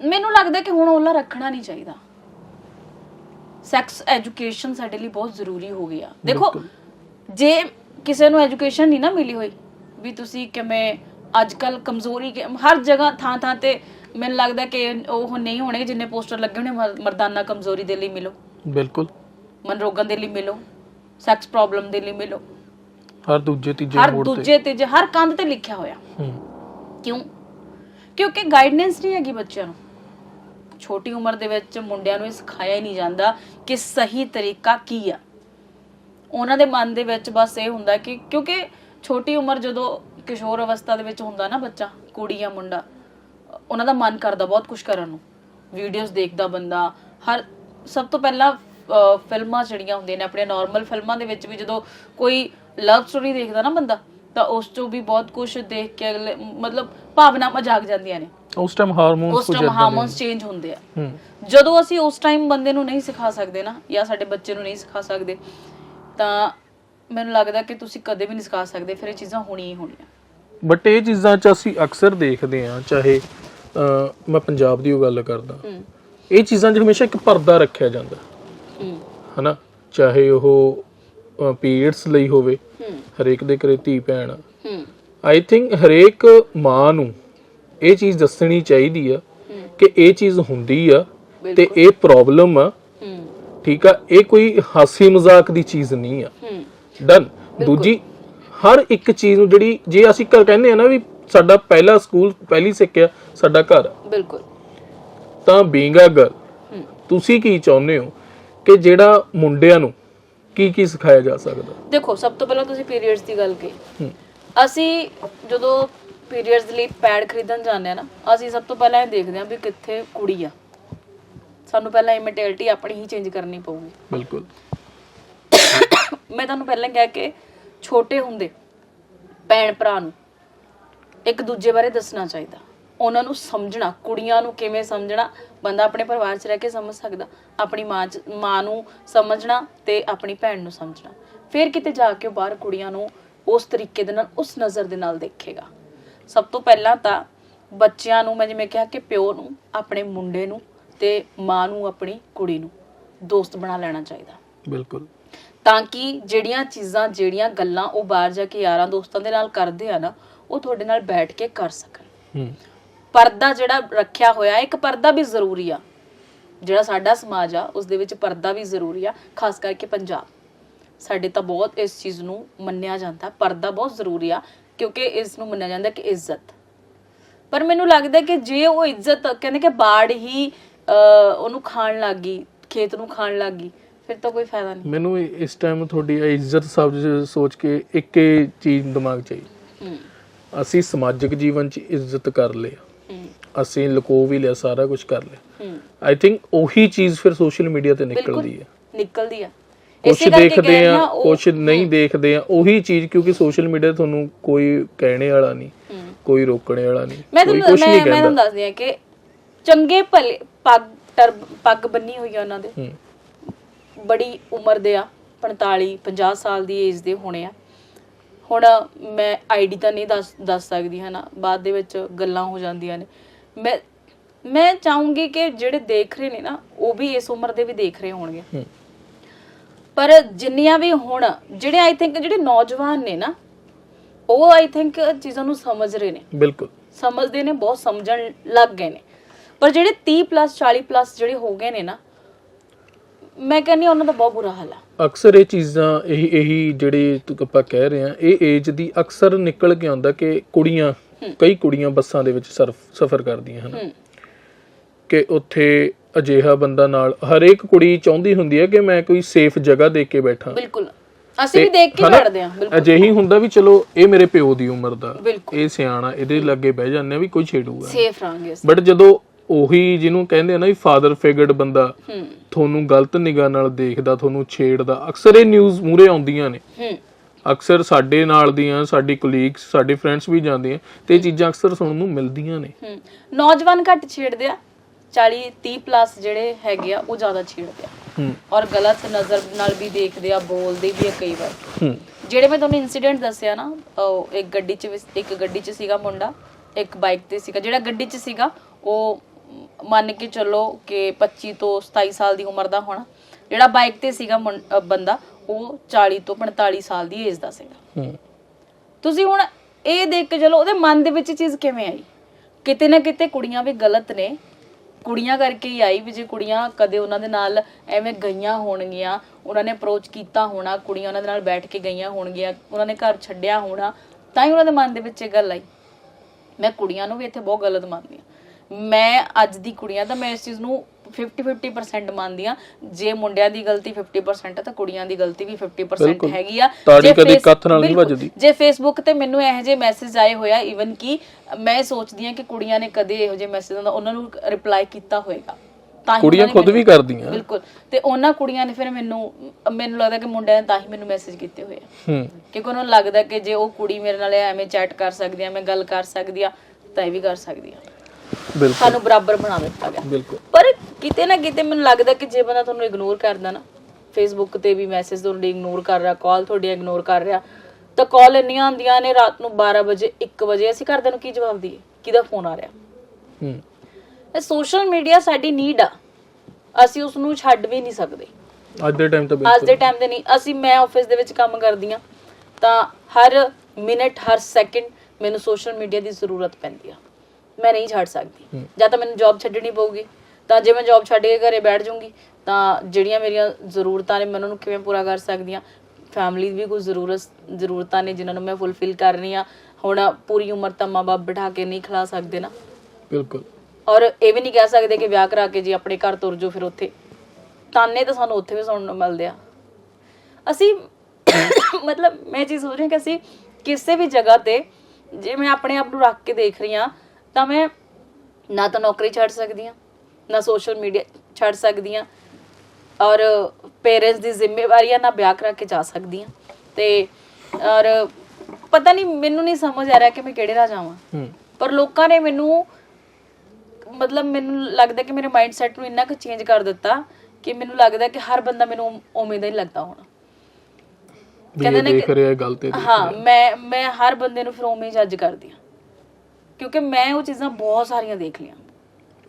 ਮੈਨੂੰ ਲੱਗਦਾ ਕਿ ਹੁਣ ਉਹਲਾ ਰੱਖਣਾ ਨਹੀਂ ਚਾਹੀਦਾ। ਸੈਕਸ ਐਜੂਕੇਸ਼ਨ ਸਾਡੇ ਲਈ ਬਹੁਤ ਜ਼ਰੂਰੀ ਹੋ ਗਿਆ। ਦੇਖੋ ਜੇ ਕਿਸੇ ਨੂੰ ਐਜੂਕੇਸ਼ਨ ਨਹੀਂ ਨਾ ਮਿਲੀ ਹੋਈ। ਵੀ ਤੁਸੀਂ ਕਿਵੇਂ ਅੱਜ ਕੱਲ ਕਮਜ਼ੋਰੀ ਕਿ- ਹਰ ਜਗ੍ਹਾ ਥਾਂ ਥਾਂ ਤੇ ਮੈਨੂੰ ਲੱਗਦਾ ਕਿ ਉਹ ਨਹੀਂ ਹੋਣੇ ਜਿੰਨੇ ਪੋਸਟਰ ਲੱਗੇ ਹੋਣੇ ਮਰ- ਮਰਦਾਨਾ ਕਮਜ਼ੋਰੀ ਦੇ ਲਈ ਮਿਲੋ। ਬਿਲਕੁਲ। ਮਨੋਰੋਗਨ ਦੇ ਲਈ ਮਿਲੋ ਸੈਕਸ ਪ੍ਰੋਬਲਮ ਦੇ ਲਈ ਮਿਲੋ। ਹਰ ਦੂਜੇ ਤੀਜੇ ਹਰ ਮੋੜ ਤੇ। ਦੂਜੇ ਤੇ ਹਰ ਕੰਧ ਤੇ ਲਿਖਿਆ ਹੋਇਆ। ਹੂੰ। ਕਿਉਂ? ਕਿਉਂਕਿ ਗਾਈਡਨੈਂਸ ਨਹੀਂ ਹੈਗੀ ਬੱਚਿਆਂ ਨੂੰ। ਛੋਟੀ ਉਮਰ ਦੇ ਵਿੱਚ ਮੁੰਡਿਆਂ ਨੂੰ ਇਹ ਸਿਖਾਇਆ ਹੀ ਨਹੀਂ ਜਾਂਦਾ ਕਿ ਸਹੀ ਤਰੀਕਾ ਕੀ ਆ। ਉਹਨਾਂ ਦੇ ਮਨ ਦੇ ਵਿੱਚ ਬਸ ਇਹ ਹੁੰਦਾ ਕਿ ਕਿਉਂਕਿ ਛੋਟੀ ਉਮਰ ਜਦੋਂ ਕਿਸ਼ੋਰ ਅਵਸਥਾ ਦੇ ਵਿੱਚ ਹੁੰਦਾ ਨਾ ਬੱਚਾ ਕੁੜੀ ਜਾਂ ਮੁੰਡਾ ਉਹਨਾਂ ਦਾ ਮਨ ਕਰਦਾ ਬਹੁਤ ਕੁਝ ਕਰਨ ਨੂੰ। ਵੀਡੀਓਜ਼ ਦੇਖਦਾ ਬੰਦਾ ਹਰ ਸਭ ਤੋਂ ਪਹਿਲਾਂ ਫਿਲਮਾਂ ਜਿਹੜੀਆਂ ਹੁੰਦੀਆਂ ਨੇ ਆਪਣੇ ਨਾਰਮਲ ਫਿਲਮਾਂ ਦੇ ਵਿੱਚ ਵੀ ਜਦੋਂ ਕੋਈ ਲਵ ਸਟੋਰੀ ਦੇਖਦਾ ਨਾ ਬੰਦਾ ਤਾਂ ਉਸ ਤੋਂ ਵੀ ਬਹੁਤ ਕੁਝ ਦੇਖ ਕੇ ਅਗਲੇ ਮਤਲਬ ਭਾਵਨਾਵਾਂ ਜਾਗ ਜਾਂਦੀਆਂ ਨੇ। ਉਸ ਟਾਈਮ ਹਾਰਮੋਨਸ ਉਸ ਕੁਝ ਟਾਈਮ ਹਾਰਮੋਨਸ ਚੇਂਜ ਹੁੰਦੇ ਆ। ਜਦੋਂ ਅਸੀਂ ਉਸ ਟਾਈਮ ਬੰਦੇ ਨੂੰ ਨਹੀਂ ਸਿਖਾ ਸਕਦੇ ਨਾ ਜਾਂ ਸਾਡੇ ਬੱਚੇ ਨੂੰ ਨਹੀਂ ਸਿਖਾ ਸਕਦੇ ਤਾਂ ਮੈਨੂੰ ਲੱਗਦਾ ਕਿ ਤੁਸੀਂ ਕਦੇ ਵੀ ਨਹੀਂ ਸਿਖਾ ਸਕਦੇ ਫਿਰ ਇਹ ਚੀਜ਼ਾਂ ਹੋਣੀਆਂ ਹੀ ਹੋਣੀਆਂ। ਬਟ ਇਹ ਚੀਜ਼ਾਂ 'ਚ ਅਸੀਂ ਅਕਸਰ ਦੇਖਦੇ ਹਾਂ ਚਾਹੇ ਅਹ, ਮੈਂ ਪੰਜਾਬ ਦੀ ਉਹ ਗੱਲ ਕਰਦਾ। ਹੂੰ। ਇਹ ਚੀਜ਼ਾਂ 'ਚ ਹਮੇਸ਼ਾ ਇੱਕ ਪਰਦਾ ਰੱਖਿਆ ਜਾਂਦਾ। ਹੂੰ। ਹਨਾ? ਚਾਹੇ ਉਹ ਪੀਰੀਅਡਸ ਲਈ ਹੋਵੇ ਹੂੰ। ਹਰੇਕ ਦੇ ਘਰੇ ਧੀ ਭੈਣ। ਹੂੰ। ਆਈ ਥਿੰਕ ਹਰੇਕ ਮਾਂ ਨੂੰ ਇਹ ਚੀਜ਼ ਦੱਸਣੀ ਚਾਹੀਦੀ ਆ ਕਿ ਇਹ ਚੀਜ਼ ਹੁੰਦੀ ਆ ਤੇ ਬਿਲਕੁਲ। ਇਹ ਪ੍ਰੋਬਲਮ ਆ ਠੀਕ ਆ ਇਹ ਕੋਈ ਹਾਸੀ ਮਜ਼ਾਕ ਦੀ ਚੀਜ਼ ਨਹੀਂ ਆ। ਡਨ ਦੂਜੀ ਹਰ ਇੱਕ ਚੀਜ਼ ਨੂੰ ਜਿਹੜੀ ਜੇ ਅਸੀਂ ਘਰ ਕਹਿੰਦੇ ਆ ਨਾ ਵੀ ਸਾਡਾ ਪਹਿਲਾ ਸਕੂਲ ਪਹਿਲੀ ਸਿੱਖਿਆ ਸਾਡਾ ਘਰ ਬਿਲਕੁਲ। ਤਾਂ ਬੀਇੰਗ ਅ ਗਰਲ ਤੁਸੀਂ ਕੀ ਚਾਹੁੰਦੇ ਹੋ ਕਿ ਜਿਹੜਾ ਮੁੰਡਿਆਂ ਨੂੰ ਕੀ ਕੀ ਸਿਖਾਇਆ ਜਾ ਸਕਦਾ? ਦੇਖੋ ਸਭ ਤੋਂ ਪਹਿਲਾਂ ਤੁਸੀਂ ਪੀਰੀਅਡਸ ਦੀ ਗੱਲ ਹੂੰ। ਅਸੀਂ ਜਦੋਂ ਪੀਰੀਅਡਸ ਲਈ ਪੈਡ ਖਰੀਦਣ ਜਾਂਦੇ ਆ ਨਾ ਅਸੀਂ ਸਭ ਤੋਂ ਪਹਿਲਾਂ ਇਹ ਦੇਖਦੇ ਆ ਵੀ ਕਿੱਥੇ ਕੁੜੀ ਆ। ਸਾਨੂੰ ਪਹਿਲਾਂ ਇਹ ਮੈਂਟੈਲਿਟੀ ਆਪਣੀ ਹੀ ਚੇਂਜ ਕਰਨੀ ਪਊਗੀ। ਬਿਲਕੁਲ। ਮੈਂ ਤੁਹਾਨੂੰ ਪਹਿਲਾਂ ਕਿਹਾ ਕਿ ਛੋਟੇ ਹੁੰਦੇ ਭੈਣ ਭਰਾ ਨੂੰ ਇੱਕ ਦੂਜੇ ਬਾਰੇ ਦੱਸਣਾ ਚਾਹੀਦਾ। ਉਹਨਾਂ ਨੂੰ ਸਮਝਣਾ ਕੁੜੀਆਂ ਨੂੰ ਕਿਵੇਂ ਸਮਝਣਾ ਬੰਦਾ ਆਪਣੇ ਪਰਿਵਾਰ 'ਚ ਰਹਿ ਕੇ ਸਮਝ ਸਕਦਾ ਆਪਣੀ ਮਾਂ 'ਚ ਮਾਂ ਨੂੰ ਸਮਝਣਾ ਤੇ ਆਪਣੀ ਭੈਣ ਨੂੰ ਸਮਝਣਾ। ਫਿਰ ਕਿਤੇ ਜਾ ਕੇ ਉਹ ਬਾਹਰ ਕੁੜੀਆਂ ਨੂੰ ਉਸ ਤਰੀਕੇ ਦੇ ਨਾਲ ਉਸ ਨਜ਼ਰ ਦੇ ਨਾਲ ਦੇਖੇਗਾ। ਸਭ ਤੋਂ ਪਹਿਲਾਂ ਤਾਂ ਬੱਚਿਆਂ ਨੂੰ ਮੈਂ ਜਿਵੇਂ ਕਿਹਾ ਕਿ ਪਿਓ ਨੂੰ ਆਪਣੇ ਮੁੰਡੇ ਨੂੰ ਤੇ ਮਾਂ ਨੂੰ ਆਪਣੀ ਕੁੜੀ ਨੂੰ ਦੋਸਤ ਬਣਾ ਲੈਣਾ ਚਾਹੀਦਾ। ਬਿਲਕੁਲ। ਤਾਂ ਕਿ ਜਿਹੜੀਆਂ ਚੀਜ਼ਾਂ ਜਿਹੜੀਆਂ ਗੱਲਾਂ ਉਹ ਬਾਹਰ ਜਾ ਕੇ ਯਾਰਾਂ ਦੋਸਤਾਂ ਦੇ ਨਾਲ ਕਰਦੇ ਆ ਨਾ ਉਹ ਤੁਹਾਡੇ ਨਾਲ ਬੈਠ ਕੇ ਕਰ ਸਕਣ। ਹੂੰ। ਪਰਦਾ ਜਿਹੜਾ ਰੱਖਿਆ ਹੋਇਆ ਇੱਕ ਪਰਦਾ ਵੀ ਜ਼ਰੂਰੀ ਆ। ਜਿਹੜਾ ਸਾਡਾ ਸਮਾਜ ਆ ਉਸ ਦੇ ਵਿੱਚ ਪਰਦਾ ਵੀ ਜ਼ਰੂਰੀ ਆ ਖਾਸ ਕਰਕੇ ਪੰਜਾਬ। ਸਾਡੇ ਤਾਂ ਬਹੁਤ ਇਸ ਚੀਜ਼ ਨੂੰ ਮੰਨਿਆ ਜਾਂਦਾ ਪਰਦਾ ਬਹੁਤ ਜ਼ਰੂਰੀ ਆ ਕਿਉਂਕਿ ਇਸ ਨੂੰ ਮੰਨਿਆ ਜਾਂਦਾ ਕਿ ਇੱਜ਼ਤ। ਪਰ ਮੈਨੂੰ ਲੱਗਦਾ ਕਿ ਜੇ ਉਹ ਇੱਜ਼ਤ ਕਹਿੰਦੇ ਕਿ ਬਾੜ ਹੀ ਉਹਨੂੰ ਖਾਣ ਲੱਗ ਗਈ ਖੇਤ ਨੂੰ ਖਾਣ ਲੱਗ ਗਈ ਫਿਰ ਤਾਂ ਕੋਈ ਫਾਇਦਾ ਨਹੀਂ। ਮੈਨੂੰ ਇਸ ਟਾਈਮ ਤੁਹਾਡੀ ਇੱਜ਼ਤ ਸ਼ਬਦ ਸੋਚ ਕੇ ਇੱਕ ਚੀਜ਼ ਦਿਮਾਗ 'ਚ ਆਈ। ਅਸੀਂ ਸਮਾਜਿਕ ਜੀਵਨ 'ਚ ਇੱਜ਼ਤ ਕਰ ਲਿਆ। ਅਸੀਂ ਲੁਕੋ ਵੀ ਲਿਆ ਸਾਰਾ ਕੁਝ ਕਰ ਲਿਆ। ਆਈ ਥਿੰਕ ਉਹੀ ਚੀਜ਼ ਫਿਰ ਸੋਸ਼ਲ ਮੀਡੀਆ ਤੇ ਨਿਕਲਦੀ ਹੈ ਨਿਕਲਦੀ ਆ। ਕੁਝ ਦੇਖਦੇ ਆ ਕੁਝ ਨਹੀਂ ਦੇਖਦੇ ਆ ਉਹੀ ਚੀਜ਼ ਕਿਉਂਕਿ ਸੋਸ਼ਲ ਮੀਡੀਆ ਤੁਹਾਨੂੰ ਕੋਈ ਕਹਿਣੇ ਵਾਲਾ ਨਹੀਂ। ਕੋਈ ਰੋਕਣੇ ਵਾਲਾ ਨਹੀਂ ਮੈਂ ਕੋਈ ਤੁਹਾਨੂੰ ਕੁਝ ਮੈਂ ਤੁਹਾਨੂੰ ਦੱਸਦੀ ਆ ਕਿ ਚੰਗੇ ਭਲੇ ਪੱਗ ਟਰ ਪੱਗ ਬੰਨੀ ਹੋਈ ਆ ਉਹਨਾਂ ਦੇ। ਹੂੰ। ਬੜੀ ਉਮਰ ਦੇ ਆ 45 50 ਸਾਲ ਦੀ ਏਜ ਦੇ ਹੋਣੇ ਆ। ਹੁਣ ਮੈਂ ਆਈਡੀ ਤਾਂ ਨਹੀਂ ਦੱਸ ਦੱਸ ਸਕਦੀ ਹੈ ਨਾ ਬਾਅਦ ਦੇ ਵਿੱਚ ਗੱਲਾਂ ਹੋ ਜਾਂਦੀਆਂ ਨੇ। ਮੈਂ ਮੈਂ ਚਾਹੂੰਗੀ ਕਿ ਜਿਹੜੇ ਦੇਖ ਰਹੇ ਨੇ ਨਾ ਉਹ ਵੀ ਇਸ ਉਮਰ ਦੇ ਵੀ ਦੇਖ ਰਹੇ ਹੋਣਗੇ। ਪਰ ਜਿੰਨੀਆਂ ਵੀ ਹੁਣ ਜਿਹੜੇ ਆਈ ਥਿੰਕ ਜਿਹੜੇ ਨੌਜਵਾਨ ਨੇ ਨਾ ਉਹ ਆਈ ਥਿੰਕ ਚੀਜ਼ਾਂ ਨੂੰ ਸਮਝ ਰਹੇ ਨੇ। ਬਿਲਕੁਲ। ਸਮਝਦੇ ਨੇ ਬਹੁਤ ਸਮਝਣ ਲੱਗ ਗਏ ਨੇ। ਪਰ ਜਿਹੜੇ 30 ਪਲੱਸ 40 ਪਲੱਸ ਜਿਹੜੇ ਹੋ ਗਏ ਨੇ ਨਾ ਮੈਂ ਕਹਿੰਦੀ ਹਾਂ ਉਹਨਾਂ ਦਾ ਬਹੁਤ ਬੁਰਾ ਹਾਲ ਆ। ਅਕਸਰ ਇਹ ਚੀਜ਼ਾਂ ਇਹੀ ਇਹੀ ਜਿਹੜੇ ਆਪਾਂ ਕਹਿ ਰਹੇ ਆ ਇਹ ਏਜ ਦੀ ਅਕਸਰ ਨਿਕਲ ਕੇ ਆਉਂਦਾ ਕਿ ਕੁੜੀਆਂ ਕਈ ਕੁੜੀਆਂ ਬੱਸਾਂ ਦੇ ਵਿੱਚ ਸਫ਼ਰ ਕਰਦੀਆਂ ਹਨ। ਕਿ ਉੱਥੇ ਅਜਿਹਾ ਬੰਦਾ ਨਾਲ ਹਰੇਕ ਕੁੜੀ ਚਾਹੁੰਦੀ ਹੁੰਦੀ ਹੈ ਕਿ ਮੈਂ ਕੋਈ ਸੇਫ ਜਗ੍ਹਾ ਦੇਖ ਕੇ ਬੈਠਾਂ। ਬਿਲਕੁਲ। ਅਸੀਂ ਵੀ ਦੇਖ ਕੇ? ਲੜਦੇ ਹਾਂ ਬਿਲਕੁਲ। ਅਜਿਹੀ ਹੁੰਦਾ ਵੀ ਚਲੋ ਇਹ ਮੇਰੇ ਪਿਓ ਦੀ ਉਮਰ ਦਾ ਇਹ ਸਿਆਣਾ ਇਹਦੇ ਲੱਗੇ ਬਹਿ ਜਾਂਦੇ ਆ ਵੀ ਕੋਈ ਛੇੜੂਗਾ ਸੇਫ ਰਾਂਗੇ ਬਟ ਜਦੋਂ ਉਹੀ ਜਿਹਨੂੰ ਕਹਿੰਦੇ ਆ ਨਾ ਵੀ ਫਾਦਰ ਫਿਗਰਡ ਬੰਦਾ ਤੁਹਾਨੂੰ ਗਲਤ ਨਿਗਾਹ ਨਾਲ ਦੇਖਦਾ ਤੁਹਾਨੂੰ ਛੇੜਦਾ। ਅਕਸਰ ਇਹ ਨਿਊਜ਼ ਮੂਰੇ ਆਉਂਦੀਆਂ ਨੇ। ਅਕਸਰ ਸਾਡੇ ਨਾਲ ਦੀਆਂ ਸਾਡੀ ਕੁਲੀਗਸ ਸਾਡੇ ਫਰੈਂਡਸ ਵੀ ਜਾਂਦੀਆਂ ਤੇ ਇਹ ਚੀਜ਼ਾਂ ਅਕਸਰ ਸੁਣਨ ਨੂੰ ਮਿਲਦੀਆਂ ਨੇ। ਨੌਜਵਾਨ ਘੱਟ ਛੇੜਦੇ ਆ। 40 30 ਪਲੱਸ ਜਿਹੜੇ ਹੈਗੇ ਆ ਉਹ ਜ਼ਿਆਦਾ ਛੇੜਦੇ ਆ। ਔਰ ਗਲਤ ਨਜ਼ਰ ਨਾਲ ਵੀ ਦੇਖਦੇ ਆ ਬੋਲਦੇ ਵੀ ਆ ਕਈ ਵਾਰ। ਜਿਹੜੇ ਮੈਂ ਤੁਹਾਨੂੰ ਇਨਸੀਡੈਂਟ ਦੱਸਿਆ ਨਾ ਇੱਕ ਗੱਡੀ 'ਚ ਇੱਕ ਗੱਡੀ 'ਚ ਸੀਗਾ ਮੁੰਡਾ ਇੱਕ ਬਾਈਕ ਤੇ ਸੀਗਾ। ਜਿਹੜਾ ਗੱਡੀ 'ਚ ਸੀਗਾ ਉਹ ਮੰਨ ਕੇ ਚੱਲੋ ਕਿ 25 ਤੋਂ 27 ਸਾਲ ਦੀ ਉਮਰ ਦਾ ਹੋਣਾ ਜਿਹੜਾ ਬਾਈਕ ਤੇ ਸੀਗਾ ਬੰਦਾ ਉਹ 40 ਤੋਂ 45 ਸਾਲ ਦੀ ਏਜ ਦਾ ਸੀਗਾ। ਤੁਸੀਂ ਹੁਣ ਇਹ ਦੇਖ ਕੇ ਚਲੋ ਉਹਦੇ ਮਨ ਦੇ ਵਿੱਚ ਚੀਜ਼ ਕਿਵੇਂ ਆਈ? ਕਿਤੇ ਨਾ ਕਿਤੇ ਕੁੜੀਆਂ ਵੀ ਗਲਤ ਨੇ ਕੁੜੀਆਂ ਕਰਕੇ ਹੀ ਆਈ ਵੀ ਜੇ ਕੁੜੀਆਂ ਕਦੇ ਉਹਨਾਂ ਦੇ ਨਾਲ ਐਵੇਂ ਗਈਆਂ ਹੋਣਗੀਆਂ ਉਹਨਾਂ ਨੇ ਅਪਰੋਚ ਕੀਤਾ ਹੋਣਾ ਕੁੜੀਆਂ ਉਹਨਾਂ ਦੇ ਨਾਲ ਬੈਠ ਕੇ ਗਈਆਂ ਹੋਣਗੀਆਂ ਉਹਨਾਂ ਨੇ ਘਰ ਛੱਡਿਆ ਹੋਣਾ ਤਾਂ ਹੀ ਉਹਨਾਂ ਦੇ ਮਨ ਦੇ ਵਿੱਚ ਇਹ ਗੱਲ ਆਈ। ਮੈਂ ਕੁੜੀਆਂ ਨੂੰ ਵੀ ਇੱਥੇ ਬਹੁਤ ਗਲਤ ਮੰਨਦੀ ਹਾਂ। ਮੈਂ ਅੱਜ ਦੀ ਕੁੜੀਆਂ ਤਾਂ ਮੈਂ ਇਸ ਚੀਜ਼ ਨੂੰ 50 50% ਮੰਨਦੀ ਹਾਂ। ਜੇ ਮੁੰਡਿਆਂ ਦੀ ਗਲਤੀ 50% ਹੈ ਤਾਂ ਕੁੜੀਆਂ ਦੀ ਗਲਤੀ ਵੀ 50% ਬਿਲਕੁਲ। ਹੈਗੀ ਆ। ਤਾੜੀ ਜੇ ਕਦੇ ਕੱਥ ਨਾਲ ਨਹੀਂ। ਵੱਜਦੀ। ਜੇ ਫੇਸਬੁੱਕ ਤੇ ਮੈਨੂੰ ਇਹੋ ਜਿਹੇ ਮੈਸੇਜ ਆਏ ਹੋਇਆ ਇਵਨ ਕਿ ਮੈਂ ਸੋਚਦੀ ਹਾਂ ਕਿ ਕੁੜੀਆਂ ਨੇ ਕਦੇ ਇਹੋ ਜਿਹੇ ਮੈਸੇਜ ਦਾ ਉਹਨਾਂ ਨੂੰ ਰਿਪਲਾਈ ਕੀਤਾ ਹੋਏਗਾ। ਤਾਂ ਕੁੜੀਆਂ ਖੁਦ ਵੀ ਕਰਦੀਆਂ। ਬਿਲਕੁਲ। ਤੇ ਉਹਨਾਂ ਕੁੜੀਆਂ ਨੇ ਫਿਰ ਮੈਨੂੰ ਮੈਨੂੰ ਲੱਗਦਾ ਕਿ ਮੁੰਡਿਆਂ ਨੇ ਤਾਂ ਹੀ ਮੈਨੂੰ ਮੈਸੇਜ ਕੀਤੇ ਹੋਏ ਆ। ਹੂੰ। ਕਿਉਂਕਿ ਉਹਨਾਂ ਨੂੰ ਲੱਗਦਾ ਕਿ ਜੇ ਉਹ ਕੁੜੀ ਮੇਰੇ ਨਾਲ ਐਵੇਂ ਚੈਟ ਕਰ ਸਕਦੀ ਆ ਮੈਂ ਗੱਲ ਕਰ ਸਕਦੀ ਆ ਤਾਂ ਇਹ ਵੀ ਕਰ ਸਕਦੀ ਆ। ਬਿਲਕੁਲ। ਸਾਨੂੰ ਬਰਾਬਰ ਬਣਾ ਦਿੱਤਾ ਗਿਆ। ਬਿਲਕੁਲ। ਪਰ ਕਿਤੇ ਨਾ ਕਿਤੇ ਮੈਨੂੰ ਲੱਗਦਾ ਕਿ ਜੇ ਬੰਦਾ ਤੁਹਾਨੂੰ ਇਗਨੋਰ ਕਰਦਾ ਨਾ ਫੇਸਬੁੱਕ ਤੇ ਵੀ ਮੈਸੇਜ ਤੁਹਾਡੀ ਇਗਨੋਰ ਕਰ ਰਿਹਾ ਕਾਲ ਤੁਹਾਡੀ ਇਗਨੋਰ ਕਰ ਰਿਹਾ ਤਾਂ ਕਾਲ ਇੰਨੀਆਂ ਆਉਂਦੀਆਂ ਨੇ ਰਾਤ ਨੂੰ 12 ਵਜੇ 1 ਵਜੇ ਅਸੀਂ ਘਰਦਿਆਂ ਨੂੰ ਕੀ ਜਵਾਬ ਦਈਏ? ਕਿਹਦਾ ਫੋਨ ਆ ਰਿਹਾ? ਹੂੰ। ਇਹ ਸੋਸ਼ਲ ਮੀਡੀਆ ਸਾਡੀ ਨੀਡ ਆ। ਅਸੀਂ ਉਸ ਨੂੰ ਛੱਡ ਵੀ ਨਹੀਂ ਸਕਦੇ। ਅੱਜ ਦੇ ਟਾਈਮ ਤਾਂ ਅੱਜ ਬਿਲਕੁਲ। ਦੇ ਟਾਈਮ ਤੇ ਨਹੀਂ। ਅਸੀਂ ਮੈਂ ਆਫਿਸ ਦੇ ਵਿੱਚ ਕੰਮ ਕਰਦੀ ਆ ਤਾਂ ਹਰ ਮਿੰਟ ਹਰ ਸੈਕਿੰਡ ਮੈਨੂੰ ਸੋਸ਼ਲ ਮੀਡੀਆ ਦੀ ਜ਼ਰੂਰਤ ਪੈਂਦੀ ਆ। ਮੈਂ ਨਹੀਂ ਛੱਡ ਸਕਦੀ। ਜਾਂ ਤਾਂ ਮੈਨੂੰ ਜੌਬ ਛੱਡਣੀ ਪਊਗੀ। ਤਾਂ ਜੇ ਮੈਂ ਜੌਬ ਛੱਡ ਕੇ ਘਰੇ ਬੈਠ ਜਾਊਂਗੀ ਤਾਂ ਜਿਹੜੀਆਂ ਮੇਰੀਆਂ ਜ਼ਰੂਰਤਾਂ ਨੇ ਮੈਂ ਉਹਨਾਂ ਨੂੰ ਕਿਵੇਂ ਪੂਰਾ ਕਰ ਸਕਦੀ ਆ ਫੈਮਿਲੀ ਵੀ ਕੁਝ ਜ਼ਰੂਰਤ ਜ਼ਰੂਰਤਾਂ ਨੇ ਜਿਨ੍ਹਾਂ ਨੂੰ ਮੈਂ ਫੁੱਲਫਿਲ ਕਰ ਰਹੀ ਆ। ਹੁਣ ਪੂਰੀ ਉਮਰ ਤਾਂ ਮਾਂ-ਬਾਪ ਬਿਠਾ ਕੇ ਨਹੀਂ ਖਿਲਾ ਸਕਦੇ ਨਾ। ਬਿਲਕੁਲ। ਔਰ ਇਹ ਵੀ ਨਹੀਂ ਕਹਿ ਸਕਦੇ ਕਿ ਵਿਆਹ ਕਰਾ ਕੇ ਜੀ ਆਪਣੇ ਘਰ ਤੁਰ ਜਾਓ ਫਿਰ ਉੱਥੇ। ਤਾਨੇ ਤਾਂ ਸਾਨੂੰ ਉੱਥੇ ਵੀ ਸੁਣਨ ਨੂੰ ਮਿਲਦੇ ਆ। ਅਸੀਂ *coughs* ਮਤਲਬ ਮੈਂ ਚੀਜ਼ ਸੋਚ ਰਹੀ ਹਾਂ ਕਿ ਅਸੀਂ ਕਿਸੇ ਵੀ ਜਗ੍ਹਾ ਤੇ ਜੇ ਮੈਂ ਆਪਣੇ ਆਪ ਨੂੰ ਰੱਖ ਕੇ ਦੇਖ ਰਹੀ ਹਾਂ ਤਾਂ ਮੈਂ ਨਾ ਤਾਂ ਨੌਕਰੀ ਛੱਡ ਸਕਦੀ ਹਾਂ ਨਾ ਸੋਸ਼ਲ ਮੀਡੀਆ ਛੱਡ ਸਕਦੀ ਹਾਂ ਔਰ ਪੇਰੈਂਟਸ ਦੀ ਜ਼ਿੰਮੇਵਾਰੀਆਂ ਨਾ ਵਿਆਹ ਕਰਾ ਕੇ ਜਾ ਸਕਦੀ ਹਾਂ ਤੇ ਔਰ ਪਤਾ ਨਹੀਂ ਮੈਨੂੰ ਨਹੀਂ ਸਮਝ ਆ ਰਿਹਾ ਕਿ ਮੈਂ ਕਿਹੜੇ ਰਾਹ ਜਾਵਾਂ। ਪਰ ਲੋਕਾਂ ਨੇ ਮੈਨੂੰ ਮਤਲਬ ਮੈਨੂੰ ਲੱਗਦਾ ਕਿ ਮੇਰੇ ਮਾਈਂਡ ਸੈਟ ਨੂੰ ਇੰਨਾ ਕੁ ਚੇਂਜ ਕਰ ਦਿੱਤਾ ਕਿ ਮੈਨੂੰ ਲੱਗਦਾ ਕਿ ਹਰ ਬੰਦਾ ਮੈਨੂੰ ਉਮੀਦ ਹੀ ਲੱਗਦਾ ਹੁਣ। ਕਹਿੰਦੇ ਨੇ ਦੇਖ ਰਿਹਾ ਹਾਂ ਮੈਂ ਮੈਂ ਹਰ ਬੰਦੇ ਨੂੰ ਫਿਰ ਉਵੇਂ ਜੱਜ ਕਰਦੀ ਹਾਂ। ਕਿਉਂਕਿ ਮੈਂ ਉਹ ਚੀਜ਼ਾਂ ਬਹੁਤ ਸਾਰੀਆਂ ਦੇਖ ਲਈਆਂ।